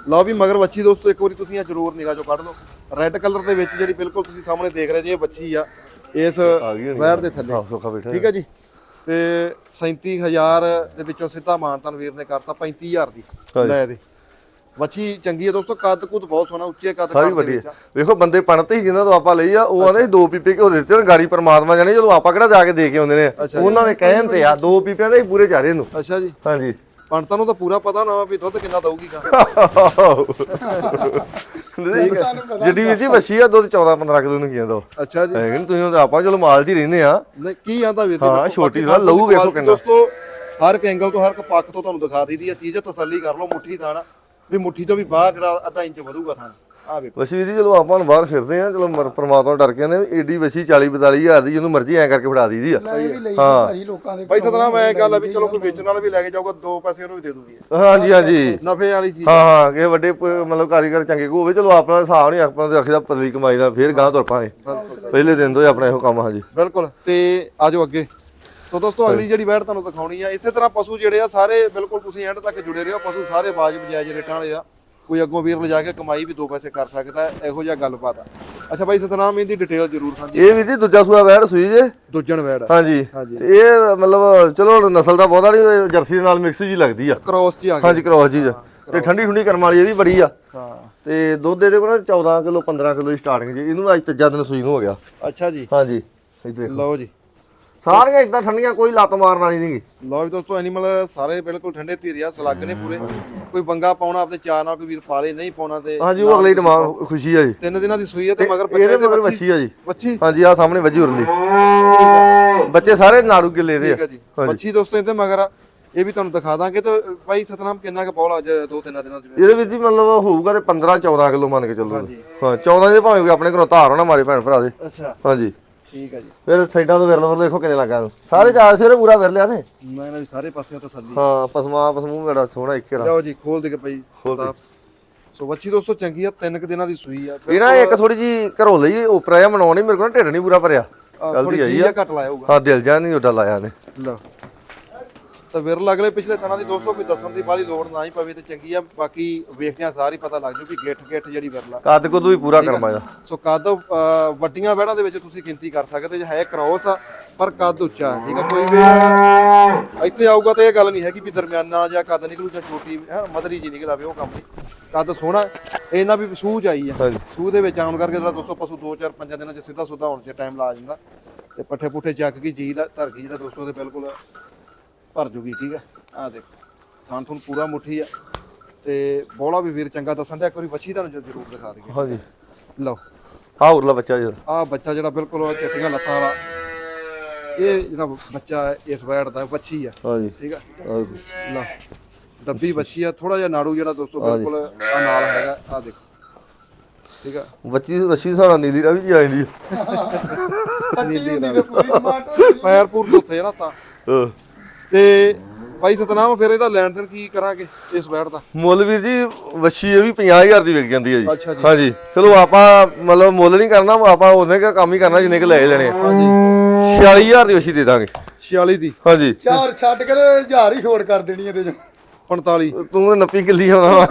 ਲਓ ਵੀ ਮਗਰ ਵੱਛੀ ਦੋਸਤੋ ਇੱਕ ਵਾਰੀ ਤੁਸੀਂ ਇਹ ਜ਼ਰੂਰ ਨਿਗਾਹ ਚੋਂ ਕੱਢ ਲਓ। ਰੈੱਡ ਕਲਰ ਦੇ ਵਿੱਚ ਜਿਹੜੀ ਬਿਲਕੁਲ ਤੁਸੀਂ ਸਾਹਮਣੇ ਦੇਖ ਰਹੇ ਜੀ ਇਹ ਵੱਛੀ ਆ। ਇਸ ਆ ਦੇ ਥੱਲੇ। ਠੀਕ ਹੈ ਜੀ। ਤੇ 37000 ਦੇ ਵਿੱਚੋਂ ਸਿੱਧਾ ਮਾਨਤਨ ਵੀਰ ਨੇ ਕਰਤਾ 35000 ਦੀ। ਲੈ ਦੇ। ਵੱਛੀ ਚੰਗੀ ਹੈ ਦੋਸਤੋ ਕੱਦ ਕੁੱਦ ਬਹੁਤ ਸੋਹਣਾ ਉੱਚੇ ਕੱਦ ਸਾਰੀ ਵੱਡੀ। ਆ। ਵੇਖੋ ਬੰਦੇ ਪਣਤੇ ਸੀ ਜਿਨ੍ਹਾਂ ਤੋਂ ਆਪਾਂ ਲਈ ਆ ਉਹ ਆਂਦੇ ਦੋ ਪੀਪੇ ਘਿਓ ਦਿੱਤੇ ਹੁਣ ਗਾੜੀ ਪਰਮਾਤਮਾ ਜਾਣੇ ਜਦੋਂ ਆਪਾਂ ਕਿਹੜਾ ਜਾ ਕੇ ਦੇ ਕੇ ਆਉਂਦੇ ਨੇ। ਉਹਨਾਂ ਦੇ ਕਹਿਣ ਤੇ ਆ ਦੋ ਪੀਪਿਆਂ ਦੇ ਹੀ ਪੂਰੇ ਚਾਰੇ ਨੂੰ ਅੱਛਾ ਜੀ। ਹਾਂਜੀ। ਪੰਡਤਾਂ ਨੂੰ ਤਾਂ ਪੂਰਾ ਪਤਾ ਨਾ ਵੀ ਦੁੱਧ ਕਿੰਨਾ ਦਊਗੀ ਪਤਾ ਜਿੱਡੀ ਵੀ ਸੀ ਵੱਛੀ ਆ ਦੁੱਧ 14 15 ਕਿਲੋ ਨੂੰ ਕੀ ਜਾਂਦਾ ਅੱਛਾ ਜੀ। ਹੈ ਕਿ ਤੁਸੀਂ ਆਪਾਂ ਚਲੋ ਮਾਲ ਹੀ ਰਹਿੰਦੇ ਆ। ਨਹੀਂ ਕੀ ਆਂਦਾ ਵੀਰ ਜੀ? ਹਾਂ, ਛੋਟੀ ਨਾਲ ਲਹੂ ਵੇਖੋ ਕਿੰਨਾ। ਦੋਸਤੋ ਹਰ ਇੱਕ ਐਂਗਲ ਤੋਂ ਹਰ ਇੱਕ ਪੱਖ ਤੋਂ ਤੁਹਾਨੂੰ ਦਿਖਾ ਦਈਦੀ ਆ ਚੀਜ਼ ਤਸੱਲੀ ਕਰ ਲਓ ਮੁੱਠੀ ਥਾਣਾ ਵੀ ਮੁੱਠੀ ਤੋਂ ਵੀ ਬਾਹਰ ਜਿਹੜਾ ਅੱਧਾ ਇੰਚ ਵਧੂਗਾ ਥਾਣਾ ਆ ਵੇਖੋ। ਜੀ ਚਲੋ ਆਪਾਂ ਨੂੰ ਬਾਹਰ ਫਿਰਦੇ ਆ ਚਲੋ ਮਰ- ਪਰਮਾਤਮਾ ਡਰ ਕੇ ਨੇ ਏਡੀ ਵੱਛੀ 40 42 ਹਜ਼ਾਰ ਦੀ ਜਿਹਨੂੰ ਮਰਜ਼ੀ ਐ ਕਰਕੇ ਫੜਾ ਦਈਦੀ ਆ। ਮੈਂ ਵੀ ਲਈ ਭਾਈ ਲੋਕਾਂ ਦੇ ਭਾਈ ਸਤਨਾਮ ਐ ਗੱਲ ਆ ਵੀ ਚਲੋ ਕੋਈ ਵੇਚਣ ਵਾਲਾ ਵੀ ਲੈ ਕੇ ਜਾਊਗਾ ਦੋ ਪੈਸੇ ਉਹਨੂੰ ਵੀ ਦੇ ਦੂਗੀ। ਹਾਂਜੀ ਹਾਂਜੀ। ਨਫੇ ਵਾਲੀ ਚੀਜ਼। ਹਾਂ ਹਾਂ ਕਿ ਵੱਡੇ ਪ- ਮਤਲਬ ਕਾਰੀਗਰ ਚੰਗੇ ਕੋ ਹੋਵੇ ਚਲੋ ਆਪਣਾ ਹਿਸਾਬ ਨਹੀਂ ਆਪਣਾ ਤੇ ਆਖੀਦਾ ਪਰਲੀ ਕਮਾਈ ਦਾ ਫੇਰ ਗਾਂ ਤੁਰ ਪਾਏ ਪਹਿਲੇ ਦਿਨ ਤੋਂ ਹੀ ਆਪਣਾ ਇਹੋ ਕੰਮ ਹਾਂਜੀ। ਬਿਲਕੁਲ ਤੇ ਆਜੋ ਅੱਗੇ। ਸੋ ਦੋਸਤੋ ਅਗਲੀ ਜਿਹੜੀ ਵੈੜ ਤੁਹਾਨੂੰ ਦਿਖਾਉਣੀ ਆ ਇਸੇ ਤਰ੍ਹਾਂ ਪਸ਼ੂ ਜਿਹੜੇ ਆ ਸਾਰੇ ਬਿਲਕੁਲ ਤੁਸੀਂ ਐਂਡ ਤੱਕ ਜੁੜੇ ਰਹੋ। ਪਸ਼ੂ ਸਾਰੇ ਵਾਜਬ ਜਾਇਜ਼ ਰੇਟਾਂ ਵਾਲੇ ਆ। ਕੋਈ ਅੱਗੋਂ ਵੀਰ ਲਿਜਾ ਕੇ ਕਮਾਈ ਵੀ ਦੋ ਪੈਸੇ ਕਰ ਸਕਦਾ ਹੈ ਇਹੋ ਜਿਹਾ ਗੱਲਬਾਤ ਆ। ਅੱਛਾ ਬਾਈ ਸਤਨਾਮ ਇਹਦੀ ਡਿਟੇਲ ਜ਼ਰੂਰ ਸਾਂਝੀ ਇਹ ਵੀ ਜੀ ਦੂਜਾ ਸੂਆ ਵੈੜ ਸੂਈ ਜੇ? ਦੁੱਜਣ ਵੈੜ ਹਾਂਜੀ। ਤੇ ਇਹ ਮਤਲਬ ਚਲੋ ਨਸਲ ਦਾ ਬਹੁਤਾ ਨਹੀਂ ਜਰਸੀ ਦੇ ਨਾਲ ਮਿਕਸ ਜੀ ਲੱਗਦੀ ਆ। ਕ੍ਰੋਸ ਹੀ ਆ ਗਿਆ ਹਾਂਜੀ ਕ੍ਰੋਸ ਜੀ ਤੇ ਠੰਡੀ ਠੰਡੀ ਕਰਮ ਵਾਲੀ ਇਹ ਵੀ ਬੜੀ ਆ। ਹਾਂ। ਤੇ ਦੁੱਧ ਇਹਦੇ ਕੋਲ ਨਾ 14 ਕਿਲੋ 15 ਕਿਲੋ ਦੀ ਸਟਾਰਟਿੰਗ ਜੀ। ਇਹਨੂੰ ਅੱਜ ਤੀਜਾ ਦਿਨ ਸੂਈ ਨੂੰ ਹੋ ਗਿਆ। ਅੱਛਾ ਜੀ। ਹਾਂਜੀ। ਇਹ ਦੇਖੋ ਲਓ ਜੀ। ਸਾਰੀਆਂ ਇਦਾਂ ਠੰਡੀਆਂ ਕੋਈ ਲੱਤ ਮਾਰਨ ਵਾਲੀ ਨਹੀਂ ਲਓ ਜੀ ਦੋਸਤੋ ਐਨੀਮਲ ਸਾਰੇ ਬਿਲਕੁਲ ਠੰਡੇ ਧੀਰਿਆ ਸਲੱਗ ਨੇ ਪੂਰੇ। ਕੋਈ ਬੰਗਾ ਪਾਉਣਾ ਆਪਦੇ ਚਾਰ ਨਾਲ ਕੋਈ ਵੀਰ ਪਾਲੇ ਨਹੀਂ ਪਾਉਣਾ ਤੇ ਹਾਂਜੀ ਉਹ ਅਗਲੀ ਡਿਮਾਂਡ ਖੁਸ਼ੀ ਆ ਜੀ। ਤਿੰਨ ਦਿਨਾਂ ਦੀ ਸੂਈ ਹੈ ਤੇ ਮਗਰ ਬੱਚੇ ਮਗਰ ਵੱਛੀ ਆ ਜੀ। ਬੱਚੀ ਹਾਂਜੀ ਆ ਸਾਹਮਣੇ ਵੱਜੀ ਉਰਲੀ। ਬੱਚੇ ਸਾਰੇ ਨਾੜੂ ਕਿੱਲੇ ਦੇ ਠੀਕ ਆ ਜੀ। ਬੱਚੀ ਦੋਸਤੋ ਇਹਦੇ ਮਗਰ ਆ। ਇਹ ਵੀ ਤੁਹਾਨੂੰ ਦਿਖਾ ਦਾਂਗੇ ਤੇ ਭਾਈ ਸਤਨਾਮ ਕਿੰਨਾ ਕੁ ਪੌਲ ਅੱਜ ਦੋ ਤਿੰਨ ਦਿਨਾਂ ਚ। ਇਹਦੇ ਵਿੱਚ ਹੀ ਮਤਲਬ ਹੋਊਗਾ ਤੇ 15 14 ਕਿਲੋ ਮੰਨ ਕੇ ਚੱਲੋ। ਹਾਂ 14 ਦੇ ਭਾਵੇਂ ਆਪਣੇ ਘਰੋਂ ਧਾਰ ਹੋਣਾ ਮਾਰੇ ਭੈਣ ਭਰਾ ਦੇ। ਅੱਛਾ। ਹਾਂਜੀ। ਠੀਕ ਹੈ ਜੀ। ਫਿਰ ਸਾਈਡਾਂ ਤੋਂ ਵਿਰਲ ਵਿਰਲ ਦੇਖੋ ਕਿੰਨੇ ਲੱਗਾ। ਸਾਰੇ ਚਾਰ ਸਿਰੇ ਪੂਰਾ ਵਿਰ ਲਿਆ ਤੇ। ਮੈਂ ਦੀ ਸਾਰੇ ਪਾਸਿਆਂ ਤਸੱਲੀ ਹਾਂ ਪਸਮਾ ਪਸਮੂ ਬੜਾ ਸੋਹਣਾ ਇੱਕ ਰਾ ਲਓ ਜੀ ਖੋਲ ਦੇ ਕੇ ਭਾਈ। ਖੋਲ। ਤਾਂ ਸੋ ਬੱਚੀ ਦੋਸਤੋ ਚੰਗੀ ਆ ਤਿੰਨ ਕੁ ਦਿਨਾਂ ਦੀ ਸੂਈ ਆ। ਇਹ ਨਾ ਇੱਕ ਥੋੜੀ ਜੀ ਘਰੋਂ ਲਈ ਉਪਰਾ ਜਿਹਾ ਮਨਾਉਣੀ ਮੇਰੇ ਕੋਲ ਨਾ ਢਿੱਡ ਨਹੀਂ ਪੂਰਾ ਭਰਿਆ। ਗਲਤੀ ਆਈ ਆ। ਘੱਟ ਲਾਇਆ ਹੋਊਗਾ। ਹਾਂ ਦਿਲ ਜਾ ਨਹੀਂ ਉੱਡਾ ਲਾਇਆ ਨੇ। ਲਓ। ਤਾਂ ਵਿਰਲ ਅਗਲੇ ਪਿਛਲੇ ਦਿਨਾਂ ਦੀ ਦੋਸਤੋ ਕੋਈ ਦੱਸਣ ਦੀ ਬਾਲੀ ਲੋੜ ਨਾ ਹੀ ਪਵੇ ਤੇ ਚੰਗੀ ਆ ਬਾਕੀ ਵੇਖਦਿਆਂ ਸਾਰੀ ਪਤਾ ਲੱਗ ਜੂ ਵੀ ਗਿੱਠ ਗਿੱਠ ਜਿਹੜੀ ਵਿਰਲ। ਆ ਕੱਦ ਕੁੱਦ ਵੀ ਪੂਰਾ ਕਰਮਾ ਦਾ ਸੋ ਕੱਦ ਵੱਡੀਆਂ ਵਹਿੜਾਂ ਦੇ ਵਿੱਚ ਤੁਸੀਂ ਗਿਣਤੀ ਕਰ ਸਕਦੇ ਜੇ ਹੈ ਕ੍ਰੋਸ ਆ ਪਰ ਕੱਦ ਉੱਚਾ ਠੀਕ ਆ? ਕੋਈ ਵੀ ਇੱਥੇ ਆਊਗਾ ਤਾਂ ਇਹ ਗੱਲ ਨਹੀਂ ਹੈ ਕਿ ਵੀ ਦਰਮਿਆਨਾ ਜਾਂ ਕੱਦ ਨਿਕਲੂ ਜਾਂ ਛੋਟੀ ਮਦਰੀ ਜੀ ਨਿਕਲ ਆਵੇ ਉਹ ਕੰਮ ਨਹੀਂ। ਕੱਦ ਸੋਹਣਾ ਇਹਨਾਂ ਵੀ ਸੂਝ ਆਈ ਆ। ਸੂਹ ਦੇ ਵਿੱਚ ਆਉਣ ਕਰਕੇ ਜਿਹੜਾ 200 ਪਸ਼ੂ 2 4 5 ਦਿਨਾਂ ਚ ਸਿੱਧਾ ਸੁੱਧਾ ਹੋਣ ਚ ਟਾਈਮ ਲਾ ਜਾਂਦਾ। ਤੇ ਪੱਠੇ ਪੁੱਠੇ ਚੱਕ ਗਈ ਜੀ ਦਾ ਧਰ ਗਈ ਜਿਹੜਾ ਦੋਸਤੋ ਦੇ ਬਿਲਕੁਲ ਭਰ ਜੂਗੀ ਠੀਕ ਆ ਆ ਦੇਖ ਥਾਂ ਤੁਹਾਨੂੰ ਪੂਰਾ ਮੁੱਠੀ ਆ ਤੇ ਬੋਲਾ ਵੀ ਵੀਰ ਚੰਗਾ ਦੱਸਣ ਦਾ ਇੱਕ ਵਾਰੀ ਵੱਛੀ ਤੁਹਾਨੂੰ ਜ- ਜ਼ਰੂਰ ਦਿਖਾ ਦਈਏ। ਹਾਂਜੀ। ਲਓ। ਆ ਉਰਲਾ ਬੱਚਾ ਜੀ। ਆ ਬੱਚਾ ਜਿਹੜਾ ਬਿਲਕੁਲ ਉਹ ਚਿੱਟੀਆਂ ਲੱਤਾਂ ਵਾਲਾ। ਇਹ ਜਿਹੜਾ ਬੱਚਾ ਹੈ, ਇਸ ਵੈੜ ਦਾ ਬੱਚੀ ਆ। ਹਾਂਜੀ। ਠੀਕ ਆ? ਆਹ ਲਓ ਡੱਬੀ ਬੱਚੀ ਆ ਥੋੜਾ ਜਿਹਾ ਨਾੜੂ ਜਿਹੜਾ ਦੋਸਤੋ ਬਿਲਕੁਲ ਆ ਨਾਲ ਹੈਗਾ ਆ ਦੇਖੋ। ਠੀਕ ਆ? ਬੱਚੀ ਬੱਚੀ ਸਾਡਾ ਨੀਲੀ ਰਾਵੀ ਜੀ ਆ ਜਾਂਦੀ ਕੱਟੀ ਹੁੰਦੀ ਤੇ ਪੂਰੀ ਟਮਾਟਰ ਪੈਰ ਪੂਰ ਧੋਤੇ ਨਾ ਤਾਂ। ਤੇ ਭਾਈ ਸਤਨਾਮ ਫਿਰ ਇਹਦਾ ਲੈਣ ਦੇਣ ਕੀ ਕਰਾਂਗੇ ਇਸ ਵੈੜ ਦਾ? ਮੁੱਲ ਵੀਰ ਜੀ ਵੱਛੀ ਇਹ ਵੀ 50000 ਦੀ ਵਿਕ ਜਾਂਦੀ ਹੈ ਜੀ। ਜੀ। ਹਾਂਜੀ। ਚਲੋ ਆਪਾਂ ਮਤਲਬ ਮੁੱਲ ਨਹੀਂ ਕਰਨਾ ਆਪਾਂ ਉਹਨੇ ਕਾ ਕੰਮ ਹੀ ਕਰਨਾ ਜਿੰਨੇ ਕ ਲੈ ਲੈਣੇ ਆ। ਹਾਂਜੀ। 46000 ਦੀ ਵੱਛੀ ਦੇ ਦਾਂਗੇ। 46 ਦੀ। ਹਾਂਜੀ। ਚਾਰ ਛੱਡ ਕੇ ਤੇ ਹਜ਼ਾਰ ਹੀ ਛੋੜ ਕਰ ਦੇਣੀ ਇਹਦੇ ਚੋਂ। 45 ਤੂੰ ਤਾਂ ਨੱਪੀ ਕਿੱਲੀ ਆਉਣਾ ਵਾ।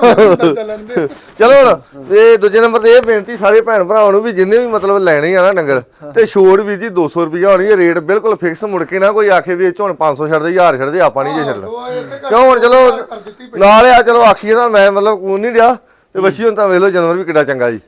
ਚੱਲਣ ਦੇ। ਚਲੋ ਹੁਣ ਇਹ ਦੂਜੇ ਨੰਬਰ ਤੇ ਇਹ ਬੇਨਤੀ ਸਾਰੇ ਭੈਣ ਭਰਾਵਾਂ ਨੂੰ ਵੀ ਜਿੰਨੇ ਵੀ ਮਤਲਬ ਲੈਣੇ ਆ ਨਾ ਡੰਗਰ ਤੇ ਛੋੜ ਵੀ ਜੀ 200 ਰੁਪਈਆ ਹੋਣੀ ਹੈ ਰੇਟ ਬਿਲਕੁਲ ਫਿਕਸ ਮੁੜ ਕੇ ਨਾ ਕੋਈ ਆਖੇ ਵੀ ਇਹ ਹੁਣ 500 ਛੱਡਦੇ 1000 ਛੱਡਦੇ ਆਪਾਂ ਨਹੀਂ ਜੇ ਛੱਡਣਾ। ਕਿਉਂ ਹੁਣ ਚਲੋ। ਨਾਲ ਆ ਚਲੋ ਆਖੀਏ ਨਾ ਮੈਂ ਮਤਲਬ ਕੂਨ ਨਹੀਂ ਰਿਹਾ। ਤੇ ਵੱਛੀ ਹੁਣ ਤਾਂ ਵੇਖ ਲਓ ਜਾਨਵਰ ਵੀ ਕਿੱਡਾ ਚੰਗਾ ਜੀ।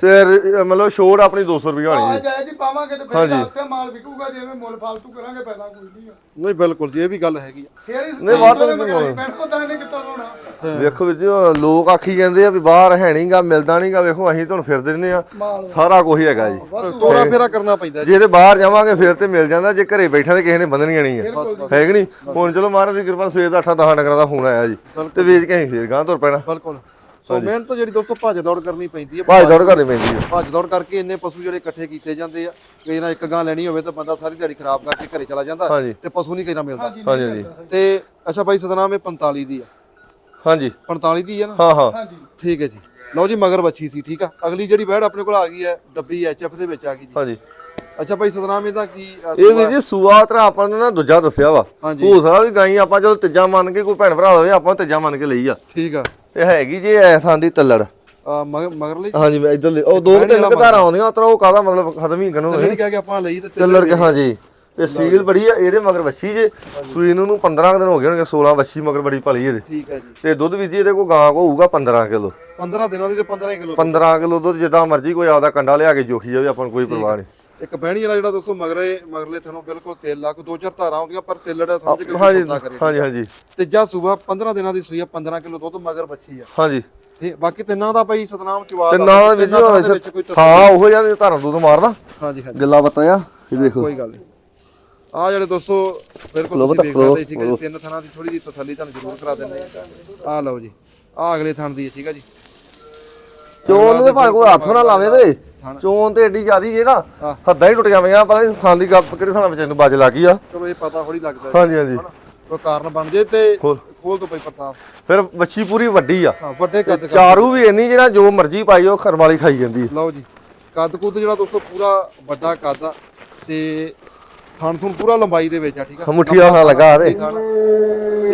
ਸਿਰ ਮਤਲਬ ਛੋੜ ਆਪਣੀ 200 ਰੁਪਈਆ ਹੋਣੀ ਆ ਜੀ। ਜਾਇ ਜੀ ਪਾਵਾਂਗੇ ਤੇ ਫਿਰ ਦੱਸਿਆ ਮਾਲ ਵਿਕੂਗਾ ਜਿਵੇਂ ਮੁੱਲ ਫਾਲਤੂ ਕਰਾਂਗੇ ਪੈਦਾ ਕੋਈ ਨਹੀਂ ਆ। ਨਹੀਂ ਬਿਲਕੁਲ ਜੀ ਇਹ ਵੀ ਗੱਲ ਹੈਗੀ ਆ। ਫੇਰ ਇਸ ਨਹੀਂ, ਤਾਂ ਨਹੀਂ ਹੋਣੀ। ਤਾਂ ਇਹਨੇ ਕਿੱਥੋਂ ਹੋਣਾ ਵੇਖੋ ਵੀਰ ਜੀ ਉਹ ਲੋਕ ਆਖੀ ਜਾਂਦੇ ਆ ਵੀ ਬਾਹਰ ਹੈ ਨਹੀਂਗਾ ਮਿਲਦਾ ਨਹੀਂਗਾ ਵੇਖੋ ਅਸੀਂ ਤੁਹਾਨੂੰ ਫਿਰਦੇ ਰਹਿੰਦੇ ਆ। ਮਾਲ। ਸਾਰਾ ਕੁਝ ਹੈਗਾ ਜੀ। ਤੋਰਾ ਫੇਰਾ ਕਰਨਾ ਪੈਂਦਾ ਜੀ। ਜੇ ਤੇ ਬਾਹਰ ਜਾਵਾਂਗੇ ਫਿਰ ਤੇ ਮਿਲ ਜਾਂਦਾ ਜੇ ਘਰੇ ਬੈਠਾ ਤੇ ਕਿਸੇ ਨੇ ਬੰਦਣੀਆਂ ਨਹੀਂ ਆ। ਹੈ ਕਿ ਨਹੀਂ? ਹੁਣ ਚਲੋ ਮਹਾਰਾਜ ਦੀ ਕਿਰਪਾ ਨਾਲ ਸਵੇਰ ਦਾ 8 10 ਡੰਗਰਾਂ ਦਾ ਫੋਨ ਆਇਆ ਜੀ। ਤੇ ਵੇਚ ਕੇ ਅਸੀਂ ਫੇਰ ਗਾਂ ਤੁਰ ਪੈਣਾ। ਬਿਲਕੁਲ। ਸੋ ਮਿਹਨਤ ਤਾਂ ਜਿਹੜੀ ਦੋਸਤੋ ਭੱਜ ਦੌੜ ਕਰਨੀ ਪੈਂਦੀ ਹੈ ਭਾਜ ਦੌੜ ਕਰਨੀ ਪੈਂਦੀ ਆ। ਭੱਜ ਦੌੜ ਕਰਕੇ ਇੰਨੇ ਪਸ਼ੂ ਜਿਹੜੇ ਇਕੱਠੇ ਕੀਤੇ ਜਾਂਦੇ ਆ ਕਈ ਨਾ ਇੱਕ ਗਾਂ ਲੈਣੀ ਹੋਵੇ ਤਾਂ ਬੰਦਾ ਸਾਰੀ ਦਿਹਾੜੀ ਖਰਾਬ ਕਰਕੇ ਘਰੇ ਚਲਾ ਜਾਂਦਾ ਹਾਂਜੀ। ਤੇ ਪਸ਼ੂ ਨਹੀਂ ਕਈ ਨਾ ਮਿਲਦਾ। ਹਾਂਜੀ ਹਾਂਜੀ ਤੇ ਅੱਛਾ ਬਾਈ ਸਤਨਾਮ ਇਹ 45 ਦੀ ਆ। ਹਾਂਜੀ। 45 ਦੀ ਆ ਨਾ? ਹਾਂ ਹਾਂ। ਹਾਂਜੀ। ਠੀਕ ਹੈ ਜੀ। ਲਓ ਜੀ ਮਗਰ ਬੱਚੀ ਸੀ ਠੀਕ ਆ? ਅਗਲੀ ਜਿਹੜੀ ਵੈੜ ਆਪਣੇ ਕੋਲ ਆ ਗਈ ਹੈ ਡੱਬੀ ਐਚਐਫ ਦੇ ਵਿੱਚ ਆ ਗਈ ਜੀ। ਹਾਂਜੀ। ਅੱਛਾ ਬਾਈ ਸਤਨਾਮ ਇਹਦਾ ਕੀ ਅ, ਇਹ ਵੀ ਜੀ ਸੂਆ ਤਰਾ ਆਪਾਂ ਨੇ ਨਾ ਦੂਜਾ ਦੱਸਿਆ ਵਾ। ਹਾਂਜੀ। ਹੋ ਸਕਦਾ ਵੀ ਗਾਈ ਆਪਾਂ ਚਲੋ ਤੀਜਾ ਮੰਨ ਕੇ ਕੋਈ ਭੈਣ ਭਰਾ ਹੋਵੇ ਆਪਾਂ ਤੀਜਾ ਮੰਨ ਕੇ ਲਈ ਆ। ਠੀਕ ਆ। ਤੇ ਹੈਗੀ ਜੇ ਐਸਾਂ ਦੀ ਤੱਲੜ। ਆ, ਮਗਰ ਮਗਰਲੀ ਹਾਂਜੀ ਮੈਂ ਇਧਰ ਉਹ ਦੋ ਤਿੰਨ ਕਧਾਰਾਂ ਆਉਂਦੀਆਂ ਉਤਰਾ ਉਹ ਕਾਹਦਾ ਮਤਲਬ ਖਤਮ ਹੀ ਕਰਨੋਂ ਜਿਹੜੀ ਕਹਿ ਕੇ ਆਪਾਂ ਲਈ ਤੇ ਚੱਲਰ ਕੇ ਹਾਂਜੀ। ਤੇ ਸੀਲ ਬੜੀ ਆ ਇਹਦੇ ਮਗਰ ਵੱਛੀ ਜੇ। ਸੂਈ ਨੂੰ ਨੂੰ 15 ਕੁ ਦਿਨ ਹੋ ਗਏ ਹੋਣਗੇ 16 ਵੱਛੀ ਮਗਰ ਬੜੀ ਭਲੀ ਇਹਦੇ। ਠੀਕ ਹੈ ਜੀ। ਤੇ ਦੁੱਧ ਵੀ ਜੀ ਇਹਦੇ ਕੋਲ ਗਾਂ ਕੋ ਹੋਊਗਾ 15 ਕਿਲੋ। 15 ਦਿਨਾਂ ਦੀ ਤੇ 15 ਕਿਲੋ। 15 ਕਿਲੋ ਦੁੱਧ ਜਿੱਦਾਂ ਮਰਜ਼ੀ ਕੋਈ ਆਪਦਾ ਕੰਡਾ ਲਿਆ ਕੇ ਜੋਖੀ ਜਾਵੇ ਆਪਾਂ ਨੂੰ ਕੋਈ ਪਰਵਾਹ ਨਹੀਂ। ਇੱਕ ਬਹਿਣੀ ਵਾਲਾ ਜਿਹੜਾ ਦੋਸਤੋ ਮਗਰੇ ਮਗਰਲੇ ਥਣੋਂ ਬਿਲਕੁਲ ਤੇਲ ਕੋ ਦੋ ਚਾਰ ਧਾਰਾਂ ਆਉਂਦੀਆਂ ਪਰ ਤੇਲੜਾ ਸਮਝ ਕੇ ਹਾਂਜੀ ਕਰੇ ਹਾਂਜੀ ਹਾਂਜੀ। ਤੀਜਾ ਸੂਬਾ 15 ਦਿਨਾਂ ਦੀ ਸੂਈ ਆ 15 ਕਿਲੋ ਦੁੱਧ ਮਗਰ ਬੱਚੀ ਆ। ਹਾਂਜੀ। ਤੇ ਬਾਕੀ ਤਿੰਨਾਂ ਦਾ ਭਾਈ ਸਤਨਾਮ ਚਵਾ ਤੇ ਨਾਲ ਵੀ ਜੀ ਹਾਂ ਉਹ ਯਾਰ ਧਾਰਾਂ ਦੁੱਧ ਮਾਰਦਾ ਹਾਂਜੀ ਹਾਂਜੀ। ਗੱਲਾਂ ਬਤਾਇਆ ਇਹ ਦੇਖੋ। ਕੋਈ ਗੱਲ ਨਹੀਂ। ਆ ਜਿਹੜੇ ਦੋਸਤੋ ਬਿਲਕੁਲ ਤੁਸੀਂ ਦੇਖ ਬਤਾ- ਸਕਦੇ ਠੀਕ ਹੈ ਜੀ ਤਿੰਨ ਥਣਾਂ ਦੀ ਥੋੜੀ ਜਿਹੀ ਤਸੱਲੀ ਤੁਹਾਨੂੰ ਜ਼ਰੂਰ ਕਰਾ ਦਿੰਦੇ ਆ ਆ ਲਓ ਜੀ ਆ ਅਗਲੇ ਥਣ ਦੀ ਠੀਕ ਹੈ ਜੀ। ਚੋਣ ਦੇ ਭਾਵੇਂ ਕੋਈ ਹੱਥ ਨਾ ਲਾਵੇ ਤੇ। ਚੋਣ ਤੇ ਏਡੀ ਜ਼ਿਆਦੀ ਜੇ ਨਾ। ਹੱਦਾਂ ਹੀ ਟੁੱਟ ਜਾਵੀਆਂ ਪਤਾ ਨਹੀਂ ਥਾਂ ਦੀ ਗੱਪ ਕਿਹੜੇ ਥਾਂ ਵਿੱਚ ਨੂੰ ਬਾਜ ਲੱਗ ਆ। ਚਲੋ ਇਹ ਪਤਾ ਥੋੜੀ ਲੱਗਦਾ। ਹਾਂਜੀ ਹਾਂਜੀ। ਕੋਈ ਕਾਰਨ ਬਣ ਜੇ ਤੇ ਖੋਲ। ਤੋਂ ਭਾਈ ਪ੍ਰਤਾਪ ਫਿਰ ਵੱਛੀ ਪੂਰੀ ਵੱਡੀ ਆ। ਵੱਡੇ ਕੱਦ ਚਾਰੂ ਵੀ ਇੰਨੀ ਜਿਹੜਾ ਜੋ ਮਰਜ਼ੀ ਪਾਈ ਉਹ ਖਰਮ ਵਾਲੀ ਖਾਈ ਜਾਂਦੀ ਲਓ ਜੀ ਕੱਦ ਕੁੱਦ ਜਿਹੜਾ ਦੋਸਤੋ ਪੂਰਾ ਵੱਡਾ ਕੱਦ ਆ। ਤੇ ਥਣ ਥਣ ਪੂਰਾ ਲੰਬਾਈ ਦੇ ਵਿੱਚ ਆ ਠੀਕ ਆ? ਮੁੱਠੀ ਵਾਲਾ ਲੱਗਾ ਤੇ। ਥਣ।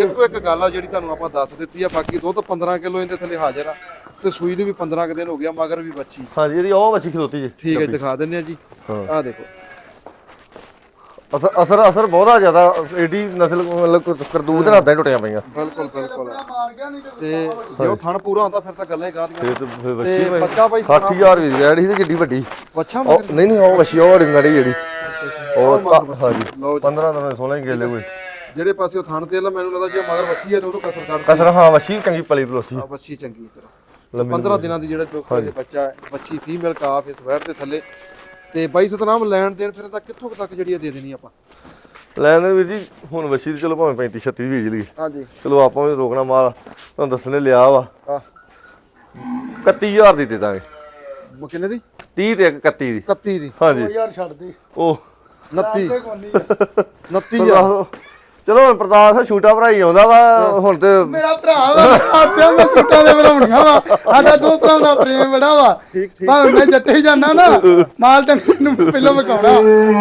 ਇੱਕੋ ਇੱਕ ਗੱਲ ਆ ਜਿਹੜੀ ਤੁਹਾਨੂੰ ਆਪਾਂ ਦੱਸ ਦਿੱਤੀ ਆ ਬਾਕੀ ਦੁੱਧ 15 ਕਿਲੋ ਇਹਦੇ ਥੱਲੇ ਹਾਜ਼ਰ ਆ ਤੇ ਸੂਈ ਨੂੰ ਵੀ 15 ਕੁ ਦਿਨ ਹੋ ਗਿਆ ਮਗਰ ਵੀ ਬੱਚੀ। ਹਾਂਜੀ ਜਿਹੜੀ ਉਹ ਬੱਚੀ ਖਲੋਤੀ ਜੀ। ਠੀਕ ਹੈ ਦਿਖਾ ਦਿੰਨੇ ਆ ਜੀ। ਆਹ ਦੇਖੋ। ਅਸਰ ਅਸਰ ਅਸਰ ਬਹੁਤਾ ਜ਼ਿਆਦਾ ਏਡੀ ਨਸਲ ਮਤਲਬ ਕਰਦੂਤ ਰਾਤਾਂ ਹੀ ਟੁੱਟੀਆਂ ਪਈਆਂ। ਬਿਲਕੁਲ ਬਿਲਕੁਲ। ਤੇ ਜੇ ਉਹ ਥਣ ਪੂਰਾ ਹੁੰਦਾ ਫਿਰ ਤਾਂ ਗੱਲਾਂ ਹੀ ਗਾਦੀਆਂ ਫਿਰ ਬੱਚੀ ਬੱਚਾ ਬਾਈ 60000 ਦੀ ਜਿਹੜੀ ਸੀ ਕਿੱਡੀ ਵੱਡੀ। ਬੱਚਾ ਨਹੀਂ ਨਹੀਂ ਉਹ ਬੱਚੀ ਉਹ ਡਿੰਗੜੀ ਜਿਹੜੀ। ਉਹ ਤਾਂ- ਹਾਂਜੀ। ਲਓ ਜੀ। 15 ਦਿਨ 16 ਹੀ ਗੇਲੇ ਕੋਈ ਜਿਹੜੇ ਪਾਸੇ ਉਹ ਥਣ ਤੇ ਲਾ ਮੈਨੂੰ ਲੱਗਦਾ ਜੇ ਮਗਰ ਬੱਚੀ ਹੈ ਤੇ ਉਹਨੂੰ ਕਸਰ ਕੱਢ ਕਸਰ ਹਾਂ ਬੱਚੀ ਚੰਗੀ ਪਲੀ ਪਲੋਸੀ ਆ ਬੱਚੀ ਚੰਗੀ ਤਰ੍ਹਾਂ 15 ਦਿਨਾਂ ਦੀ ਜਿਹੜੇ ਦੋਸਤੋ ਦੇ ਬੱਚਾ ਹੈ ਬੱਚੀ ਫੀਮੇਲ ਕਾਫ ਇਸ ਵੈਟ ਦੇ ਥੱਲੇ। ਤੇ ਬਾਈ ਸਤਨਾਮ ਲੈਣ ਦੇਣ ਫਿਰ ਤਾਂ ਕਿੱਥੋਂ ਕੁ ਤੱਕ ਜਿਹੜੀ ਆ ਦੇ ਦੇਣੀ ਆਪਾਂ? ਲੈਣ ਵੀਰ ਜੀ ਹੁਣ ਬੱਚੀ ਦੀ ਚਲੋ ਭਾਵੇਂ 35 36 ਵੀ ਲਈ ਹਾਂਜੀ। ਚਲੋ ਆਪਾਂ ਵੀ ਰੋਕਣਾ ਮਾਲ ਤੁਹਾਨੂੰ ਦੱਸਣੇ ਲਿਆ ਵਾ। ਆ 31000 ਦੀ ਦੇ ਦਾਂਗੇ। ਕਿੰਨੇ ਦੀ? 30 ਤੇ 31 ਦੀ। 31 ਦੀ। ਹਾਂਜੀ। ਯਾਰ ਛੱਡ ਦੇ। ਉਹ 29 ਕੋਈ ਕੋਨੀ ਆ। 29 ਆ। ਚਲੋ ਹੁਣ ਪ੍ਰਤਾਪ ਛੋਟਾ ਭਰਾ ਹੀ ਆਉਂਦਾ ਵਾ ਹੁਣ ਤੇ ਮੇਰਾ ਭਰਾ ਵਾ ਆਸਿਆ ਮੈਂ ਛੁੱਟਾਂ ਦੇ ਬਣਾਉਣੀਆਂ ਵਾ। ਸਾਡਾ ਦੋ ਭਰਾ ਦਾ ਪ੍ਰੇਮ ਬੜਾ ਵਾ। ਠੀਕ ਠੀਕ। ਭਾਵੇਂ ਮੈਂ ਜੱਟੇ ਹੀ ਜਾਣਾ ਨਾ ਮਾਲ ਟੰਗਣ ਨੂੰ ਪਹਿਲਾਂ ਵਿਕਾਉਣਾ।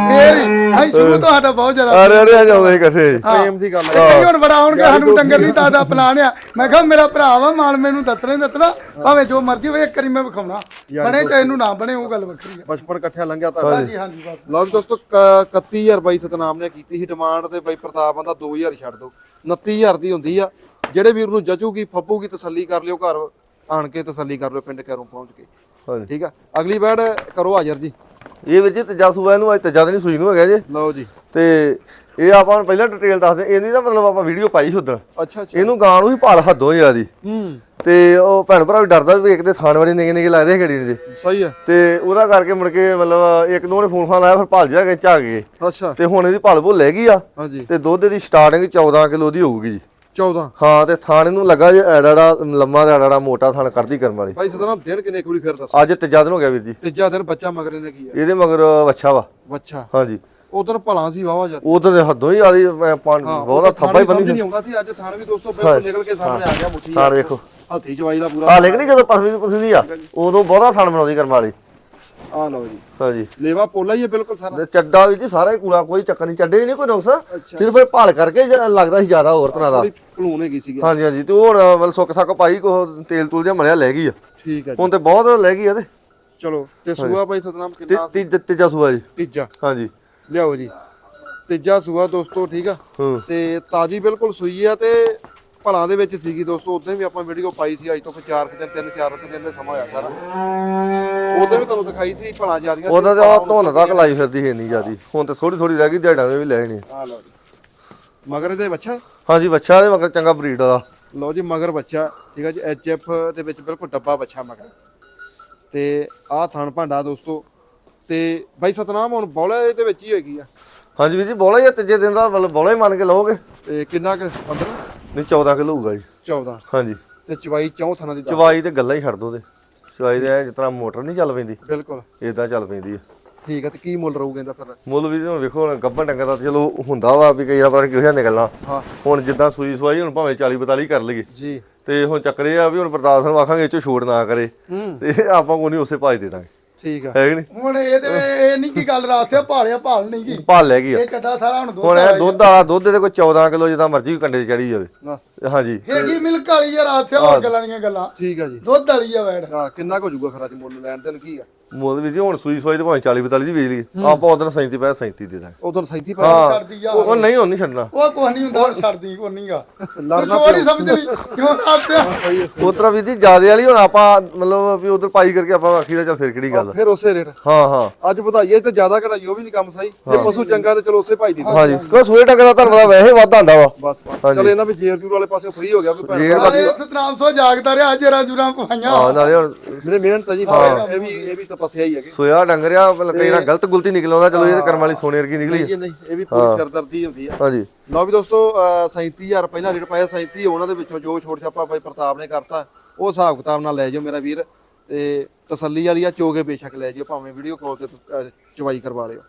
ਫੇਰ ਹੀ। ਅਸੀਂ ਸ਼ੁਰੂ ਤੋਂ ਸਾਡਾ ਬਹੁਤ ਜ਼ਿਆਦਾ ਅਰੇ ਅਰੇ ਆ ਜਾਂਦੇ ਇਕੱਠੇ। ਪ੍ਰੇਮ ਦੀ ਗੱਲ ਹੈ ਹੁਣ ਬੜਾ ਆਉਣਗੇ ਸਾਨੂੰ ਡੰਗਰ ਨਹੀਂ ਦਾਦਾ ਪਲਾਨ ਆ। ਮੈਂ ਕਿਹਾ ਮੇਰਾ ਭਰਾ ਵਾ ਮਾਲ ਮੈਨੂੰ ਦੱਸਣਾ ਹੀ ਦੱਸਣਾ। ਭਾਵੇਂ ਜੋ ਮਰਜ਼ੀ ਹੋਵੇ ਇੱਕ ਵਾਰੀ ਮੈਂ ਵਿਖਾਉਣਾ। ਬਣੇ ਚਾਹੇ ਨੂੰ ਨਾ ਬਣੇ ਉਹ ਗੱਲ ਵੱਖਰੀ ਆ। ਬਚਪਨ ਇਕੱਠਿਆਂ ਲੰਘਿਆ ਤੁਹਾਡਾ। ਹਾਂਜੀ ਹਾਂਜੀ ਬਸ। ਲਓ ਦੋਸਤੋ ਕ- 31000 ਬਾਈ ਸਤਨਾਮ ਨੇ ਕੀਤੀ ਸੀ ਡਿਮਾਂਡ ਤੇ ਬਾਈ ਪ੍ਰਤਾਪ ਆਂਦਾ 2000 ਹੀ ਛੱਡ ਦਿਓ 29000 ਦੀ ਹੁੰਦੀ ਆ। ਜਿਹੜੇ ਵੀਰ ਨੂੰ ਜਚੂਗੀ ਫੱਬੂਗੀ ਤਸੱਲੀ ਕਰ ਲਿਓ ਘਰ ਆਣ ਕੇ ਤਸੱਲੀ ਕਰ ਲਿਓ ਪਿੰਡ ਕੈਰੋਂ ਪਹੁੰਚ ਕੇ। ਹਾਂਜੀ। ਠੀਕ ਆ? ਅਗਲੀ ਬੈਡ ਕਰੋ ਹਾਜ਼ਰ ਜੀ। ਇਹ ਵੀਰ ਜੀ ਤੀਜਾ ਸੂਆ ਇਹਨੂੰ ਅੱਜ ਤੀਜਾ ਦਿਨ ਹੀ ਸੂਈ ਨੂੰ ਹੈਗਾ ਜੇ। ਲਓ ਜੀ। ਤੇ ਇਹ ਆਪਾਂ ਨੂੰ ਪਹਿਲਾਂ ਡਿਟੇਲ ਦੱਸਦੇ ਇਹਦੀ ਨਾ ਮਤਲਬ ਆਪਾਂ ਵੀਡੀਓ ਪਾਈ ਸੀ ਉਦੋਂ ਅੱਛਾ ਅੱਛਾ। ਇਹਨੂੰ ਗਾਂ ਨੂੰ ਹੀ ਭਾਲ ਹੱਦੋਂ ਜ਼ਿਆਦੀ ਹੂੰ। ਤੇ ਉਹ ਭੈਣ ਭਰਾ ਵੀ ਡਰਦਾ ਵੀ ਵੇਖਦੇ ਥਾਣ ਵਾਲੇ ਨਿੱਕੇ ਨਿੱਕੇ ਲੱਗਦੇ ਖੜੀ ਦੇ। ਸਹੀ ਹੈ ਤੇ ਉਹਦਾ ਕਰਕੇ ਮੁੜ ਕੇ ਮਤਲਬ ਇੱਕ ਦੋ ਨੇ ਫੋਨ ਫਾਨ ਲਾਇਆ ਫਿਰ ਭਾਲ ਜਾ ਕੇ ਝਾਕ ਗਏ ਅੱਛਾ। ਤੇ ਹੁਣ ਇਹਦੀ ਭਾਲ ਭੁੱਲ ਹੈਗੀ ਆ। ਤੇ ਦੁੱਧ ਦੀ ਸਟਾਰਟਿੰਗ 14 ਕਿਲੋ ਦੀ ਹੋਊਗੀ ਜੀ। 14 ਹਾਂ ਤੇ ਥਾਣ ਇਹਨੂੰ ਲੱਗਾ ਜੇ ਐਡਾੜਾ ਲੰਮਾ ਐਡਾੜਾ ਮੋਟਾ ਥਾਣ ਕਰਦੀ ਕਰਮ ਵਾਲੀ। ਬਾਈ ਸਤਨਾਮ ਦਿਨ ਕਿੰਨੇ ਕੁ ਵਾਰੀ ਫਿਰ ਦੱਸੋ। ਅੱਜ ਤੀਜਾ ਦਿਨ ਹੋ ਗਿਆ ਵੀਰ ਜੀ। ਤੀਜਾ ਦਿਨ ਬੱਚਾ ਮਗਰ ਨੇ ਕੀ ਆ? ਇਹਦੇ ਮਗਰ ਵੱਛਾ ਵਾ। ਬੱਚਾ ਹਾਂਜੀ। ਉਧਰ ਭਲਾ ਸੀ ਵਾਵਾ ਜਦ ਉਧਰ ਦੇ ਹੱਦੋਂ ਹੀ ਆਦੀ ਬਹੁਤਾ ਥੱਪਾ ਹੀ ਬੰਨੀ ਨਹੀਂ ਆਉਂਦਾ ਸੀ ਅੱਜ ਥਾਣ ਵੀ ਦੋਸਤੋ ਬਿਲਕੁਲ ਨਿਕਲ ਕੇ ਸਾਹਮਣੇ ਆ ਗਿਆ ਮੁੱਠੀ। ਥਾਣ ਵੇਖੋ। ਹੱਥੀ ਜਵਾਈ ਦਾ ਪੂਰਾ ਆ ਲੇਕਿਨ ਜਦੋਂ ਪਸਵੀ ਪਸਵੀ ਆ ਉਦੋਂ ਬਹੁਤਾ ਥਾਣ ਬਣਾਉਂਦੀ ਕਰਮ ਵਾਲੀ। ਆ ਲਓ ਜੀ। ਹਾਂਜੀ। ਲੇਵਾ ਪੋਲਾ ਹੀ ਹੈ ਬਿਲਕੁਲ ਸਾਰਾ। ਤੇ ਚੱਡਾ ਵੀ ਜੀ ਸਾਰਾ ਹੀ ਕੂੜਾ ਕੋਈ ਚੱਕਰ ਨਹੀਂ। ਚੱਡੇ ਨਹੀਂ ਕੋਈ ਨੁਕਸ ਸਿਰਫ ਇਹ ਭਾਲ ਕਰਕੇ ਲੱਗਦਾ ਸੀ ਜ਼ਿਆਦਾ ਹੋਰ ਤਰ੍ਹਾਂ ਦਾ। ਭਲੂਣ ਹੈਗੀ ਸੀਗੀ। ਹਾਂਜੀ ਹਾਂਜੀ। ਤੇ ਉਹ ਹੁਣ ਮਤਲਬ ਸੁੱਕ ਸੱਕ ਪਾਈ ਕੋ ਤੇਲ ਤੂਲ ਜਿਹਾ ਮਲਿਆ ਲੈ ਗਈ ਆ। ਠੀਕ ਹੈ ਜੀ। ਹੁਣ ਤੇ ਬਹੁਤ ਲੈ ਗਈ ਆ ਤੇ। ਚਲੋ ਤੇ ਸੂਆ ਬਾਈ ਸਤਨਾਮ ਕਿੰਨਾ ਤੀ- ਤੀ- ਤੀਜਾ ਸੂਆ ਜੀ। ਤੀਜਾ। ਹਾਂਜੀ। ਲਿਆਓ ਜੀ। ਤੀਜਾ ਸੂਆ ਦੋਸਤੋ ਠੀਕ ਆ? ਤੇ ਤਾਜੀ ਬਿਲਕੁਲ ਸੂਈ ਆ ਤੇ ਭਲਾਂ ਦੇ ਵਿੱਚ ਸੀਗੀ ਦੋਸਤੋ ਉਦੋਂ ਵੀ ਆਪਾਂ ਵੀਡੀਓ ਪਾਈ ਸੀ ਅੱਜ ਤੋਂ 4 ਦਿਨ 3 4 ਦਿਨ ਦਾ ਸਮਾਂ ਹੋਇਆ ਸਾਰਾ। ਉਦੋਂ ਵੀ ਤੁਹਾਨੂੰ ਦਿਖਾਈ ਸੀ ਭਲਾਂ ਜਿਆਦੀਆਂ ਉਹਦਾ ਤੇ ਉਹ ਧੁੰਨ ਤੱਕ ਲਾਈ ਫਿਰਦੀ ਹੈ ਨਹੀਂ ਜਿਆਦੀ। ਹੁਣ ਤੇ ਥੋੜੀ ਥੋੜੀ ਰਹਿ ਗਈ ਨੇ ਵੀ ਲੈ ਨਹੀਂ ਆ ਲਓ ਮਗਰ ਇਹਦੇ ਬੱਚਾ ਹਾਂਜੀ ਬੱਚਾ ਦੇ ਮਗਰ ਚੰਗਾ ਬਰੀਡ ਵਾਲਾ। ਲਓ ਜੀ ਮਗਰ ਬੱਚਾ ਠੀਕ ਆ ਜੀ ਐਫ ਦੇ ਵਿੱਚ ਬਿਲਕੁਲ ਡੱਬਾ ਬੱਚਾ ਮਗਰ। ਤੇ ਆਹ ਥਣ ਭਾਂਡਾ ਦੋਸਤੋ ਤੇ ਬਾਈ ਸਤਨਾਮ ਹੁਣ ਬੌਲਾ ਇਹਦੇ ਵਿੱਚ ਹੀ ਹੈਗੀ ਆ। ਹਾਂਜੀ ਵੀਰ ਜੀ ਬੋਲਾ ਹੀ ਆ, ਤੀਜੇ ਦਿਨ ਦਾ ਮਤਲਬ ਬੋਲਾ ਹੀ ਮੰਨ ਕੇ ਲਓਗੇ। ਤੇ ਕਿੰਨਾ ਕੁ 15 ਨਹੀਂ 14 ਕਿਲੋ ਹੋਊਗਾ ਜੀ। 14 ਹਾਂਜੀ। ਤੇ ਚਵਾਈ ਚੌਂ ਥਣਾਂ ਦੀ। ਚਵਾਈ ਤੇ ਗੱਲਾਂ ਹੀ ਛੱਡ ਦੋ ਤੇ। ਚਵਾਈ ਦੇ ਜਿਸ ਤਰ੍ਹਾਂ ਮੋਟਰ ਨਹੀਂ ਚੱਲ ਪੈਂਦੀ। ਬਿਲਕੁਲ। ਇਦਾਂ ਚੱਲ ਪੈਂਦੀ ਆ। ਠੀਕ ਆ ਤੇ ਕੀ ਮੁੱਲ ਰਹੂਗਾ ਇਹਦਾ ਫਿਰ? ਮੁੱਲ ਵੀ ਹੁਣ ਵੇਖੋ ਹੁਣ ਗੱਭਣ ਡੰਗਰ ਦਾ ਤਾਂ ਚਲੋ ਹੁੰਦਾ ਵਾ ਵੀ ਕਈ ਵਾਰ ਕਿਹੋ ਜਿਹਾ ਨਿਕਲਣਾ। ਹਾਂ। ਹੁਣ ਜਿੱਦਾਂ ਸੂਈ ਸਵਾਈ ਹੁਣ ਭਾਵੇਂ 40 42 ਕਰ ਲਈਏ। ਜੀ। ਤੇ ਹੁਣ ਚੱਕਰ ਇਹ ਆ ਵੀ ਹੁਣ ਪ੍ਰਤਾਪ ਸਿੰਘ ਆਖਾਂਗੇ ਇਹ ਚੋਂ ਛੋੜ ਨਾ ਕਰੇ। ਹੂੰ। ਤੇ ਆਪਾਂ ਕੋਈ ਨਹੀਂ ਉਸੇ ਭਾਜ ਦੇ ਦਾਂਗੇ। ਠੀਕ ਆ। ਹੈ ਕਿ ਨਹੀਂ? ਹੁਣ ਇਹ ਤੇ ਇਹ ਨਹੀਂ ਕੀ ਗੱਲ ਰਾਸਿਆ ਭਾਲਿਆ ਭਾਲ ਨਹੀਂ ਕੀ। ਭਾਲ ਲੈ ਗਈ ਆ। ਇਹ ਚੱਡਾ ਸਾਰਾ ਹੁਣ ਦੁੱਧ ਹੁਣ ਇਹ ਦੁੱਧ ਵਾਲਾ ਦੁੱਧ ਦੇ ਕੋਈ 14 ਕਿਲੋ ਜਿੱਦਾਂ ਮਰਜ਼ੀ ਕੰਡੇ 'ਚ ਚੜੀ ਜਾਵੇ। ਹਾਂਜੀ। ਆ। ਹੈਗੀ ਮਿਲਕ ਵਾਲੀ ਆ ਰਾਸਿਆ ਹੋਰ ਗੱਲਾਂ ਦੀਆਂ ਗੱਲਾਂ। ਠੀਕ ਆ ਜੀ। ਦੁੱਧ ਵਾਲੀ ਆ ਵੈੜ। ਆ ਕਿੰਨਾ ਕੁ ਹੋ ਜਾਊਗਾ ਫਿਰ ਅੱਜ ਮੁੱਲ ਲੈਣ ਦੇਣ ਕੀ ਆ? ਮੁੱਲ ਵੀ ਜੀ ਹੁਣ ਸੂਈ ਸਵਾਈ ਤੇ ਭਾਵੇਂ 40 42 ਦੀ ਵੇਚ ਆਪਾਂ ਉਦੋਂ 37 ਪੈ 37 ਦੇ ਦਾਂਗੇ। ਉਦੋਂ 37 ਪਾ ਛੱਡਦੀ ਆ। ਉਹ ਨਹੀਂ ਹੁਣ ਨਹੀਂ ਛੱਡਣਾ। ਉਹ ਕੁਛ ਨਹੀਂ ਹੁੰਦਾ ਛੱਡਦੀ ਕੋ ਨਹੀਂਗਾ ਲੜਨਾ ਛੋੜੀ ਸਮਝ ਲਈ। ਕਿਉਂ ਰਾਸਿਆ ਉਤਰਾ ਵੀ ਜੀ ਜਿਆਦੇ ਵਾਲੀ ਹੁਣ ਆਪਾਂ ਮਤਲਬ ਵੀ ਉਧਰ ਪਾਈ ਕਰਕੇ ਆਪਾਂ ਆਖੀ ਦਾ ਚੱਲ ਫਿਰ ਕਿਹੜੀ ਗੱਲ ਆ। ਫਿਰ ਉਸੇ ਰੇਟ। ਹਾਂ ਹਾਂ। ਅੱਜ ਵਧਾਈਏ ਤੇ ਜ਼ਿਆਦਾ ਘਟਾਈ ਉਹ ਵੀ ਨਹੀਂ ਕੰਮ ਸਹੀ। ਜੇ ਪਸ਼ੂ ਚੰਗਾ ਤੇ ਚਲੋ ਉਸੇ ਭਾਈ ਦੀ। ਹਾਂਜੀ। ਕੋ ਸੂਏ ਟੱਕ ਦਾ ਪਤਾ ਵੈਸੇ ਵੱਧ ਆਂਦਾ ਵਾ। ਬਸ ਬਸ। ਚਲੋ ਇਹਨਾਂ ਵੀ ਜੇਰ ਜੂਰ ਵਾਲੇ ਪਾਸੇ ਫ੍ਰੀ ਹੋ ਗਿਆ ਕੋਈ ਜੇਰ। ਅਰੇ ਸਤਨਾਮ ਸੋ ਜਾਗਦਾ ਰਿਹਾ ਜਰਾ ਜੁਰਾ ਪਵਾਈਆਂ ਹਾਂ ਨਾਲੇ ਹੁਣ ਮੇਰੇ ਮਿਹਨਤ ਜੀ ਇਹ ਵੀ ਇਹ ਵੀ ਤਪੱਸਿਆ ਹੀ ਹੈਗੀ ਸੋਇਆ ਡੰਗਰਿਆ ਕਈ ਨਾ ਗਲਤ ਗੁਲਤੀ ਨਿਕਲ ਆਉਂਦਾ ਚਲੋ ਇਹ ਤਾਂ ਕਰਮ ਵਾਲੀ ਸੋਨੇ ਵਰਗੀ ਨਿਕਲੀ ਨਹੀਂ ਇਹ ਵੀ ਪੂਰੀ ਸਿਰਦਰਦੀ ਹੁੰਦੀ ਆ। ਹਾਂਜੀ। ਲਓ ਵੀ ਦੋਸਤੋ ਅਹ 37000 ਪਹਿਲਾਂ ਰੇਟ ਪਾਇਆ 37 ਉਹਨਾਂ ਦੇ ਵਿੱਚੋਂ ਜੋ ਛੋਟ ਛਾਪਾ ਭਾਈ ਪ੍ਰਤਾਪ ਨੇ ਕਰਤਾ ਉਹ ਹਿਸਾਬ ਕਿਤਾਬ ਨਾਲ ਲੈ ਜਾਓ ਮੇਰਾ ਵੀਰ। ਤੇ ਤਸੱਲੀ ਵਾਲੀ ਆ ਚੋਗੇ ਬੇਸ਼ੱਕ ਲੈ ਜਿਓ ਭਾਵੇਂ ਵੀਡੀਓ ਕਾਲ ਤੇ ਤਸ- ਅਹ ਚਵਾਈ ਕਰਵਾ ਲਿਓ।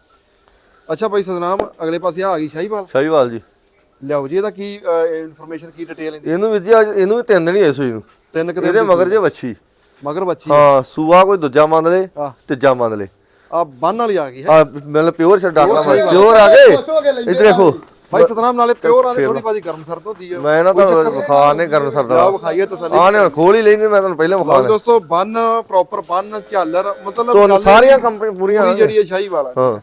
ਅੱਛਾ ਭਾਈ ਸਤਨਾਮ ਅਗਲੇ ਪਾਸੇ ਆ ਗਈ ਸ਼ਾਹੀਵਾਲ? ਸ਼ਾਹੀਵਾਲ ਜੀ। ਲਿਆਓ ਜੀ ਇਹਦਾ ਕੀ ਇਨਫੋਰਮੇਸ਼ਨ ਕੀ ਡਿਟੇਲ ਇਹਦੀ? ਇਹਨੂੰ ਵੀ ਜੀ ਅੱਜ ਇਹਨੂੰ ਵੀ ਤਿੰਨ ਦਿਨ ਹੀ ਹੋਏ ਸੂਈ ਨੂੰ। ਤਿੰਨ ਕੁ ਇਹਦੇ ਮਗਰ ਜੇ ਵੱਛੀ। ਮਗਰ ਬੱਚੀ ਹਾਂ ਸੂਆ ਕੋਈ ਦੂਜਾ ਮੰਨ ਲੇ। ਤੀਜਾ ਮੰਨ ਲੇ ਆ ਬੰਨ ਵਾਲੀ ਆ ਗਈ ਹੈ। ਆ ਮਤਲਬ ਪਿਓਰ ਛੱਡ। ਪਿਓਰ ਆ। ਗਏ? ਹੋ ਇੱਧਰ ਦੇਖੋ। ਬਾਈ ਸਤਨਾਮ ਨਾਲੇ ਪਿਓਰ ਵਾਲੀ ਥੋੜੀ ਬਾਜੀ ਗਰਮ ਸਰਦ ਹੁੰਦੀ ਹੈ ਮੈਂ ਨਾ ਤੁਹਾਨੂੰ ਵਿਖਾ ਨੇ ਕਰਨ ਸਰਦਾ ਆ ਵਿਖਾਈਏ ਤਸੱਲੀ। ਆ ਨੇ ਖੋਲ ਹੀ ਲੈਣੀ ਮੈਂ ਤੁਹਾਨੂੰ ਪਹਿਲਾਂ ਵਿਖਾ ਲਓ ਦੋਸਤੋ ਬੰਨ ਪ੍ਰੋਪਰ ਬੰਨ ਝਾਲਰ ਮਤਲਬ ਤੁਹਾਨੂੰ ਸਾਰੀਆਂ ਕੰਪਨੀ ਪੂਰੀਆਂ ਪੂਰੀ ਜਿਹੜੀ ਹੈ ਸ਼ਾਹੀ ਵਾਲਾ। ਹਾਂ।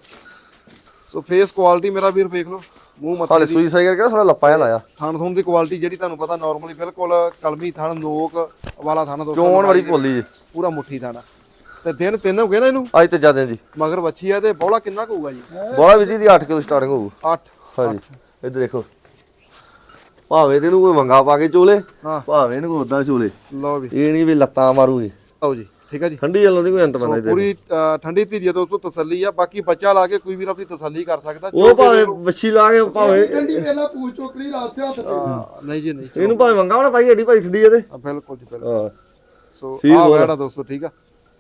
ਸੋ ਫੇਸ ਕੁਆਲਿਟੀ ਮੇਰਾ ਵੀਰ ਵੇਖ ਲਓ ਮੂੰਹ ਮੱਥੇ ਹਾਲੇ ਦੀ। ਸੂਈ ਸਾਈ ਕਰਕੇ ਥੋੜਾ ਲੱਪਾ ਜਿਹਾ ਲਾਇਆ। ਥਣ ਥਣ ਦੀ ਕੁਆਲਿਟੀ ਜਿਹੜੀ ਤੁਹਾਨੂੰ ਪਤਾ ਨਾਰਮਲੀ ਬਿਲਕੁਲ ਕਲਮੀ ਥਣ ਨੋਕ ਵਾਲਾ ਥਣ ਦੋਸਤੋ ਚੋਣ ਵਾਲੀ ਭੋਲੀ ਜੀ। ਪੂਰਾ ਮੁੱਠੀ ਥਣ ਆ। ਤੇ ਦਿਨ ਤਿੰਨ ਹੋ ਗਏ ਨਾ ਇਹਨੂੰ? ਅੱਜ ਤੇ ਜ਼ਿਆਦਾ ਜੀ। ਮਗਰ ਬੱਚੀ ਆ ਤੇ ਬੋਲਾ ਕਿੰਨਾ ਹੋਊਗਾ ਜੀ? ਬੋਲਾ ਵੀ ਦੀ 8 ਕਿਲੋ ਸਟਾਰਟਿੰਗ ਹੋਊ। 8 ਹਾਂਜੀ। ਇੱਧਰ ਦੇਖੋ। ਭਾਵੇਂ ਇਹਨੂੰ ਕੋਈ ਵੰਗਾ ਪਾ ਕੇ ਚੋਲੇ ਹਾਂ। ਭਾਵੇਂ ਇਹਨੂੰ ਉਦਾਂ ਚੋਲੇ। ਲਓ ਵੀ ਇਹ ਨਹੀਂ ਵੀ ਲੱਤਾਂ ਮਾਰੂਗੀ। ਆਓ ਜੀ ਠੀਕ ਆ ਜੀ। ਠੰਡੀ ਵੱਲੋਂ ਨਹੀਂ ਕੋਈ ਅੰਤ ਬੰਦਾ ਪੂਰੀ ਠੰਡੀ ਧੀਰੀ ਆ ਦੋਸਤੋ ਤਸੱਲੀ ਆ ਬਾਕੀ ਬੱਚਾ ਲਾ ਕੇ ਕੋਈ ਵੀ ਆਪਣੀ ਤਸੱਲੀ ਕਰ ਸਕਦਾ। ਉਹ ਭਾਵੇਂ ਵੱਛੀ ਲਾ ਕੇ ਭਾਵੇਂ ਠੰਡੀ ਵੇਲਾ ਪੂਛ ਚੋਕੜੀ ਰਾਸੇ ਹੱਥ ਤੇ ਹਾਂ, ਨਹੀਂ ਜੀ ਨਹੀਂ ਇਹਨੂੰ ਭਾਵੇਂ ਵੰਗਾ ਹੋਣਾ ਭਾਈ ਏਡੀ ਭਾਈ ਠੰਡੀ ਇਹਦੇ ਆ, ਬਿਲਕੁਲ ਜੀ ਬਿਲਕੁਲ। ਹਾਂ। ਸੋ ਆ। ਬੈੜਾ ਦੋਸਤੋ ਠੀਕ ਆ।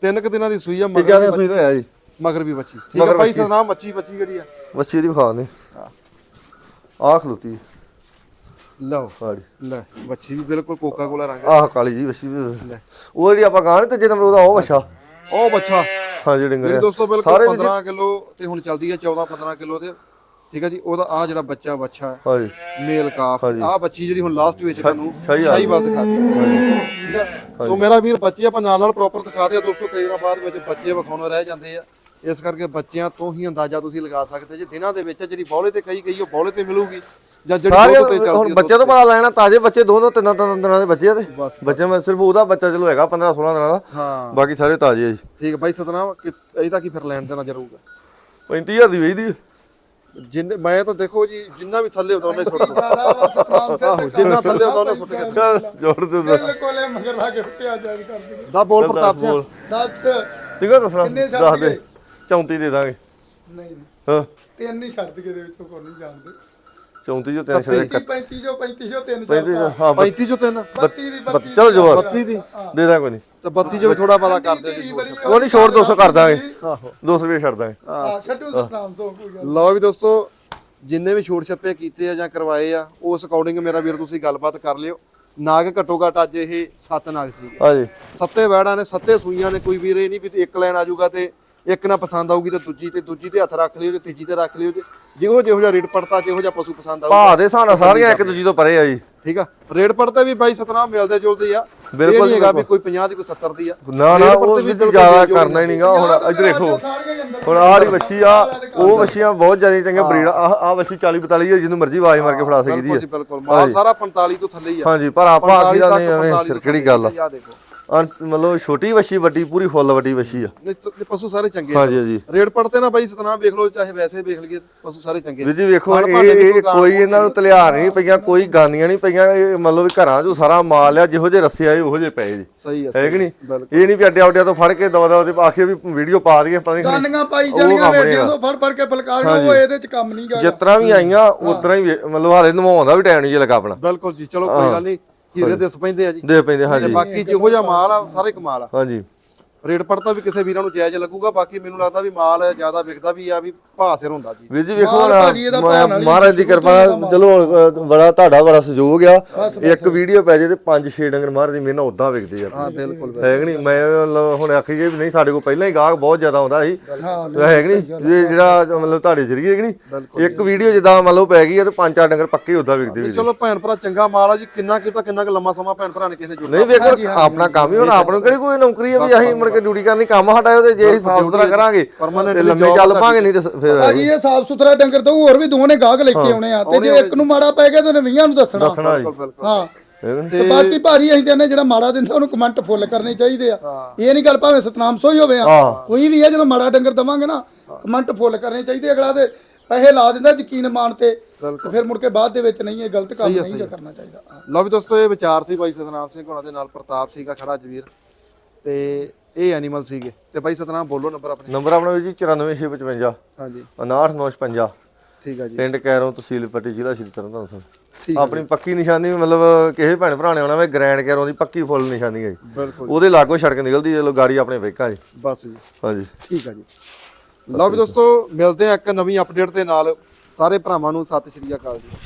ਤਿੰਨ ਕੁ ਦਿਨਾਂ ਦੀ ਸੂਈ ਆ ਮਗਰ ਦੇ ਸੂਈ ਹੋਇਆ ਜੀ। ਮਗਰ ਵੀ ਬੱਚੀ ਠੀਕ ਆ ਭਾਈ ਸਤਨਾਮ ਬੱਚੀ ਬੱਚੀ ਜਿਹੜੀ ਆ। ਵੱਛੀ ਦੀ ਵਿਖਾ ਦੇ ਆਹ ਖਲੋਤੀ। ਲਓ ਹਾਂਜੀ ਲੈ ਬੱਚੀ ਵੀ ਬਿਲਕੁਲ ਕੋਕਾ ਕੋਲਾ ਰੰਗ ਆਹ ਕਾਲੀ ਜੀ ਵੱਛੀ ਵੀ। ਲੈ। ਉਹ ਜਿਹੜੀ ਆਪਾਂ ਗਾਣ ਤੇ ਜਦੋਂ ਉਹਦਾ ਉਹ ਵੱਛਾ। ਉਹ ਬੱਚਾ ਹਾਂ ਜਿਹੜੀ ਡਿੰਗਰ ਦੋਸਤੋ ਬਿਲਕੁਲ ਸਾਰੇ 15 ਕਿਲੋ ਤੇ ਹੁਣ ਚੱਲਦੀ ਹੈ 14 15 ਕਿਲੋ ਤੇ। ਠੀਕ ਆ ਜੀ ਉਹਦਾ ਆ ਜਿਹੜਾ ਬੱਚਾ ਬੱਚਾ ਹੈ। ਹਾਂਜੀ ਮੇਲ ਕਾਫ। ਆ ਬੱਚੀ ਜਿਹੜੀ ਹੁਣ ਲਾਸਟ ਵਿੱਚ ਤੁਹਾਨੂੰ ਸ਼ਾਹੀ ਆ। ਸ਼ਾਹੀਵਾਲ ਠੀਕ ਆ ਸੋ ਮੇਰਾ ਵੀਰ ਬੱਚੇ ਆਪਾਂ ਨਾਲ ਨਾਲ ਪ੍ਰੋਪਰ ਦਿਖਾ ਦਿਆ। ਦੋਸਤੋ ਕਈ ਵਾਰ ਬਾਅਦ ਵਿੱਚ ਬੱਚੇ ਵਿਖਾਉਣੋਂ ਰਹਿ ਜਾਂਦੇ ਆ। ਇਸ ਕਰਕੇ ਬੱਚਿਆਂ ਤੋਂ ਹੀ ਅੰਦਾਜ਼ਾ ਤੁਸੀਂ ਲਗਾ ਸਕਦੇ ਜੇ ਦਿਨਾਂ ਦੇ ਵਿੱਚ ਜਿਹੜੀ ਬੌਲੇ ਤੇ ਕਈ ਕਈ ਉਹ ਬੌਲੇ ਤੇ ਮਿਲੂਗੀ ਜਾਂ ਜਿਹੜੀ ਦੁੱਧ ਤੇ ਚੱਲਦੀ ਹੁਣ ਬੱਚੇ ਤੋਂ ਪਤਾ ਲੈਣਾ ਤਾਜੇ ਬੱਚੇ ਦੋ ਦੋ ਤਿੰਨ ਤਿੰਨ ਦਿਨਾਂ ਦੇ ਬੱਚੇ ਆ ਤੇ। ਬਸ, ਬੱਚੇ ਮੈਂ ਸਿਰਫ ਉਹਦਾ ਬੱਚਾ ਚਲੋ ਹੈਗਾ 15 16 ਦਿਨਾਂ ਦਾ। ਹਾਂ। ਬਾਕੀ ਸਾਰੇ ਤਾਜੇ ਆ ਜੀ। ਠੀਕ ਆ ਬਾਈ ਸਤਨਾਮ ਇਹਦਾ ਕੀ ਫਿਰ ਲੈਣ ਦੇਣਾ ਜ਼ਰੂਰ? 35000 ਦੀ ਵੇਚਦੀ। ਜਿੰਨੇ ਮੈਂ ਤਾਂ ਦੇਖੋ ਜੀ ਜਿੰਨਾ ਵੀ ਥੱਲੇ ਹੁੰਦਾ ਉਹਨੇ ਸੁੱਟ ਦਿੱਤਾ ਆਹੋ ਜਿੰਨਾ ਥੱਲੇ ਹੁੰਦਾ ਉਹਨੇ ਸੁੱਟ ਕੇ ਚੱਲ ਜੋੜ ਦੇ ਦੋ। ਦਿਲ ਕੋਲੇ ਮਗਰ ਲਾ ਕੇ ਫੁੱਟਿਆ ਜਾਇ ਕਰ ਦੇ। ਦਾ ਬੋਲ ਪ੍ਰਤਾਪ ਸਿੰਘ। ਦੱਸ। ਠੀਕ ਆ ਦੱਸਣਾ ਦੱਸ ਦੇ? 34 ਦੇ ਦਾਂਗੇ। ਨਹੀਂ ਨਹੀਂ। ਹਾਂ। ਤਿੰਨ ਹੀ ਛੱਡ ਦੇ ਦੇ ਵਿੱਚੋਂ ਕੋਈ ਨਹੀਂ ਜਾਣਦੇ। 34 ਜੋ ਤਿੰਨ ਛੇ 35 35 ਜੋ 35 ਜੋ ਤਿੰਨ 35 ਛੱਡ ਹਾਂ 35 ਚੋਂ ਤਿੰਨ। 32 ਦੀ 32 ਚਲੋ ਜੋਰ 32 ਦੀ। ਦੇ ਦਾਂ ਕੋਈ ਨਹੀਂ। ਤੇ 32 ਚੋਂ ਵੀ ਥੋੜਾ ਪਤਾ ਕਰ ਜੀ। ਕੋਈ ਨਹੀਂ ਛੋੜ 200 ਕਰ ਦਾਂਗੇ। 200 ਰੁਪਏ ਛੱਡ ਦਾਂਗੇ। ਹਾਂ ਛੱਡੋ ਸਤਨਾਮ ਸੋ ਕੋਈ ਗੱਲ ਲਓ ਵੀ ਦੋਸਤੋ ਜਿੰਨੇ ਵੀ ਛੋਟ ਛੱਪੇ ਕੀਤੇ ਆ ਜਾਂ ਕਰਵਾਏ ਆ ਉਸ ਅਕੋਰਡਿੰਗ ਮੇਰਾ ਵੀਰ ਤੁਸੀਂ ਗੱਲਬਾਤ ਕਰ ਲਿਓ। ਨਾਗ ਘੱਟੋ ਘੱਟ ਅੱਜ ਇਹ 7 ਨਾਗ ਸੀਗੇ। ਹਾਂਜੀ। ਸੱਤੇ ਵੈੜਾਂ ਨੇ ਸੱਤੇ ਸੂਈਆਂ ਨੇ ਕੋਈ ਵੀਰ ਇਹ ਨਹੀਂ ਵੀ ਇੱਕ ਲੈਣ ਆ ਜਾਊਗਾ ਤੇ ਇੱਕ ਨਾ ਪਸੰਦ ਆਊਗੀ ਤੇ ਦੂਜੀ ਤੇ ਦੂਜੀ ਤੇ ਹੱਥ ਰੱਖ ਲਿਓ ਤੇ ਤੀਜੀ ਤੇ ਰੱਖ ਲਿਓ ਜੇ। ਜਿਹੋ ਜਿਹੋ ਜਿਹਾ ਰੇਟ ਪੜਤਾ ਜਿਹੋ ਜਿਹਾ ਪਸ਼ੂ ਪਸੰਦ ਆਊਗਾ। ਭਾਅ ਦੇ ਨਾਲ ਸਾਰੀਆਂ ਇੱਕ ਦੂਜੀ ਤੋਂ ਪਰੇ ਆ ਜੀ। ਠੀਕ ਆ। ਰੇਟ ਪੜਤੇ ਵੀ ਬਾਈ ਸਤਨਾਮ ਮਿਲਦੇ ਜੁਲਦੇ ਆ। ਬਿਲਕੁਲ ਨਹੀਂ ਹੈਗਾ ਵੀ ਕੋਈ 50 ਦੀ ਕੋਈ 70 ਦੀ ਆ। ਨਾ ਨਾ ਉਹ ਬਿਲਕੁਲ ਜ਼ਿਆਦਾ ਕਰਨਾ ਹੀ ਨਹੀਂਗਾ ਹੁਣ ਇੱਧਰ ਦੇਖੋ। ਹੁਣ ਆਹ ਜਿਹੜੀ ਵੱਛੀ ਆ ਉਹ ਵੱਛੀਆਂ ਬਹੁਤ ਜ਼ਿਆਦਾ ਚੰਗੀਆਂ ਬਰੀਡ ਆ। ਆਹ ਵੱਛੀ 40 42 ਹੈ ਜਿਹਨੂੰ ਮਰਜ਼ੀ ਆਵਾਜ਼ ਮਾਰ ਕੇ ਫੜਾ ਸਕਦੀ ਬਿਲਕੁਲ ਹੈ ਜੀ ਬਿਲਕੁਲ। ਮਾਲ ਸਾਰਾ 45 ਤੋਂ ਥੱਲੇ ਹੀ ਆ। ਹਾਂਜੀ ਪਰ ਆਪਾਂ 45 ਆਖੀ ਦਾ ਨਹੀਂ ਐਵੇਂ 45 ਕਿਹੜੀ ਗੱਲ ਆ। ਮਤਲਬ ਛੋਟੀ ਵੱਛੀ ਵੱਡੀ ਪੂਰੀ ਫੁੱਲ ਵੱਡੀ ਵੱਛੀ ਆ। ਨਹੀਂ ਤ- ਪਸ਼ੂ ਸਾਰੇ ਚੰਗੇ ਆ। ਹਾਂਜੀ ਹਾਂਜੀ। ਰੇਟ ਪੜਤੇ ਨਾ ਬਾਈ ਸਤਨਾਮ ਵੇਖ ਲਓ ਚਾਹੇ ਵੈਸੇ ਵੇਖ ਲਈਏ ਪਸ਼ੂ ਸਾਰੇ ਚੰਗੇ ਵੀਰ ਜੀ ਵੇਖੋ ਫਲ ਇਹ ਭਾਂਡੇ ਇਹ ਦੁਕਾਨ ਕੋਈ ਇਹਨਾਂ ਨੂੰ ਤਲਿਆਰ ਨਹੀਂ ਪਈਆਂ ਕੋਈ ਗਾਨੀਆਂ ਨਹੀਂ ਪਈਆਂ ਇਹ ਮਤਲਬ ਵੀ ਘਰਾਂ 'ਚੋਂ ਸਾਰਾ ਮਾਲ ਆ ਜਿਹੋ ਜਿਹੇ ਰੱਸੇ ਆਏ ਉਹੋ ਜਿਹੇ ਪਏ ਜੀ। ਸਹੀ ਆ ਹੈ ਕਿ ਨਹੀਂ? ਬਿਲਕੁਲ। ਇਹ ਨਹੀਂ ਵੀ ਅੱਡਿਆ ਉੱਡਿਆ ਤੋਂ ਫੜ ਕੇ ਦਵਾ ਦਵਾ ਤੇ ਆਖੇ ਵੀ ਵੀਡੀਓ ਪਾ ਦਈਏ ਪਤਾ ਨਹੀਂ ਗਾਨੀਆਂ ਪਾਈ ਉਹ ਜਾਣੀਆਂ ਕੰਮ ਰੇਡੀਓ। ਤੋਂ ਫੜ ਫੜ ਕੇ ਫਲਕਾਰੀਆਂ ਉਹ ਇਹਦੇ ਚ ਕੰਮ ਨਹੀਂ ਗਾ। ਤਰ੍ਹਾਂ ਵੀ ਆਈਆਂ ਤਰ੍ਹਾਂ ਹੀ ਵੇ- ਮਤਲਬ ਹਾਲੇ ਨਵਾਉਣ ਦਾ ਵੀ ਟਾਈਮ ਨਹੀਂ ਜੇ ਲੱਗਾ ਆਪਣਾ। ਬਿਲਕੁਲ ਜੀ ਚਲੋ ਕੋਈ ਗੱਲ ਨਹੀਂ ਹੀਰੇ ਦੇ ਸਪੈਂਦੇ ਆ ਜੀ। ਦੇ ਪੈਂਦੇ ਤੇ ਹਾਂਜੀ ਬਾਕੀ ਜਿਹੋ ਜਿਹਾ ਮਾਲ ਆ ਸਾਰੇ ਕਮਾਲ ਆ। ਹਾਂਜੀ। ਰੇਟ ਪੜਤਾ ਵੀ ਕਿਸੇ ਵੀਰਾਂ ਨੂੰ ਜਾਇਜ਼ ਲੱਗੂਗਾ ਬਾਕੀ ਮੈਨੂੰ ਲੱਗਦਾ ਵੀ ਮਾਲ ਜ਼ਿਆਦਾ ਵਿਕਦਾ ਵੀ ਆ ਵੀ ਭਾਅ ਸਿਰ ਹੁੰਦਾ ਜੀ। ਵੀਰ ਜੀ ਵੇਖੋ ਮਹਾਰਾਜ ਦੀ ਕਿਰਪਾ ਨਾਲ ਚਲੋ ਬੜਾ ਤੁਹਾਡਾ ਬੜਾ ਸਹਿਯੋਗ ਆ। ਇੱਕ ਵੀਡੀਓ ਪੈ ਜੇ ਤੇ ਪੰਜ ਛੇ ਡੰਗਰ ਮਹਾਰਾਜ ਦੀ ਮਿਹਨਤ ਉਦਾਂ ਵਿਕਦੇ ਯਾਰ ਹਾਂ ਬਿਲਕੁਲ ਹੈ ਕਿ ਨਹੀਂ? ਮੈਂ ਹੁਣ ਆਖੀਏ ਵੀ ਨਹੀਂ ਸਾਡੇ ਕੋਲ ਪਹਿਲਾਂ ਹੀ ਗਾਹਕ ਬਹੁਤ ਜ਼ਿਆਦਾ ਆਉਂਦਾ ਸੀ। ਹਾਂ ਕਿ ਨਹੀਂ? ਜਿਹੜਾ ਮਤਲਬ ਤੁਹਾਡੇ ਜਰੀਏ ਹੈ ਕਿ ਨਹੀਂ? ਇੱਕ ਵੀਡੀਓ ਜਿੱਦਾਂ ਮਤਲਬ ਪੈ ਗਈ ਆ ਤੇ ਪੰਜ ਚਾਰ ਡੰਗਰ ਪੱਕੇ ਉਦਾਂ ਵਿਕਦੇ ਵੀ ਚਲੋ ਭੈਣ ਭਰਾ ਚੰਗਾ ਮਾਲ ਆ ਜੀ ਕਿੰਨਾ ਕੀਤਾ ਕਿੰਨਾ ਕੁ ਲੰਮਾ ਸਮਾਂ ਭੈਣ ਭਰਾ ਨੇ ਕਿਸੇ ਨੇ ਜੁੜਨਾ। ਨਹੀਂ ਵੇਖੋ ਆਪਣਾ ਕੰਮ ਹੀ ਹੁਣ ਆਪ ਨੂੰ ਕਿਹੜੀ ਕੋਈ ਨੌਕਰੀ ਆ ਵੀ ਅਸੀਂ ਮੁੜ ਕੇ ਡਿਊਟੀ ਕਰਨੀ ਕੰਮ ਸਾਡਾ ਉਹਦੇ ਜੇ ਅਸੀਂ ਸਾਫ਼ ਸੁਥਰਾ ਕਰਾਂਗੇ ਤੇ ਲੰਮੇ ਚੱਲ ਪਾਂਗੇ ਨਹੀਂ ਤੇ ਫਿਰ ਭਾਜੀ ਇਹ ਸਾਫ਼ ਸੁਥਰਾ ਡੰਗਰ ਤੋਂ ਹੋਰ ਵੀ ਦੋਨੇ ਗਾਹਕ ਲੈ ਕੇ ਆਉਣੇ ਆ ਤੇ ਜੇ ਇੱਕ ਨੂੰ ਮਾੜਾ ਪੈ ਗਿਆ ਤੇ ਉਹਨੇ 20 ਨੂੰ ਦੱਸਣਾ। ਜੀ। ਹਾਂ? ਤੇ ਬਾਕੀ ਭਾਜੀ ਅਸੀਂ ਕਹਿੰਦੇ ਜਿਹੜਾ ਮਾੜਾ ਦਿੰਦਾ ਉਹਨੂੰ ਕਮੈਂਟ ਫੁੱਲ ਕਰਨੇ ਚਾਹੀਦੇ ਆ। ਇਹ ਨਹੀਂ ਗੱਲ ਭਾਵੇਂ ਸਤਨਾਮ ਸੋਈ ਹੋਵੇ ਆ। ਕੋਈ ਵੀ ਹੈ ਜਦੋਂ ਮਾੜਾ ਡੰਗਰ ਦਵਾਂਗੇ ਨਾ ਕਮੈਂਟ ਫੁੱਲ ਕਰਨੇ ਚਾਹੀਦੇ ਅਗਲਾ ਤੇ। ਪੈਸੇ ਲਾ ਦਿੰਦਾ ਯਕੀਨ ਮਾਨ ਤੇ ਤੇ ਫਿਰ ਮੁੜ ਕੇ ਬਾਅਦ ਦੇ ਵਿੱਚ ਨਹੀਂ ਇਹ ਗਲਤ ਕੰਮ ਨਹੀਂ ਕਰਨਾ ਚਾਹੀਦਾ। ਲਓ ਵੀ ਦੋਸਤੋ ਇਹ ਵਿਚਾਰ ਸੀ ਬਾਈ ਸਤਨਾਮ ਸਿੰਘ ਹੋਣਾ ਦੇ ਨਾਲ ਪ੍ਰਤਾਪ ਸੀਗਾ ਖੜਾ ਜਵੀਰ। ਤੇ ਇਹ ਐਨੀਮਲ ਸੀਗੇ। ਤੇ ਬਾਈ ਸਤਨਾਮ ਬੋਲੋ ਨੰਬਰ ਆਪਣੇ। ਨੰਬਰ ਆਪਣਾ ਵੀਰ ਜੀ 94655 ਹਾਂਜੀ। 59956 ਠੀਕ ਆ ਜੀ। ਪਿੰਡ ਕੈਰੋਂ ਤਹਿਸੀਲ ਪੱਟੀ ਜ਼ਿਲ੍ਹਾ ਸ਼੍ਰੀ ਤਰਨਤਾਰਨ ਸਾਹਿਬ। ਆਪਣੀ ਪੱਕੀ ਨਿਸ਼ਾਨੀ ਵੀ ਮਤਲਬ ਕਿਸੇ ਭੈਣ ਭਰਾ ਨੇ ਆਉਣਾ ਵੇ ਗ੍ਰੈਂਡ ਕੈਰੋਂ ਦੀ ਪੱਕੀ ਫੁੱਲ ਨਿਸ਼ਾਨੀ ਹੈ ਜੀ। ਉਹਦੇ ਲਾਗੋਂ ਸੜਕ ਨਿਕਲਦੀ ਜਦੋਂ ਗਾੜੀ ਆਪਣੇ ਵੇਖਾਂ ਜੀ। ਬਸ ਜੀ। ਹਾਂਜੀ। ਠੀਕ ਆ ਜੀ। ਲਓ ਵੀ ਦੋਸਤੋ ਮਿਲਦੇ ਆ ਇੱਕ ਨਵੀਂ ਅਪਡੇਟ ਦੇ ਨਾਲ। ਸਾਰੇ ਭਰਾਵਾਂ ਨੂੰ ਸਤਿ ਸ਼੍ਰੀ ਅਕਾਲ ਜੀ।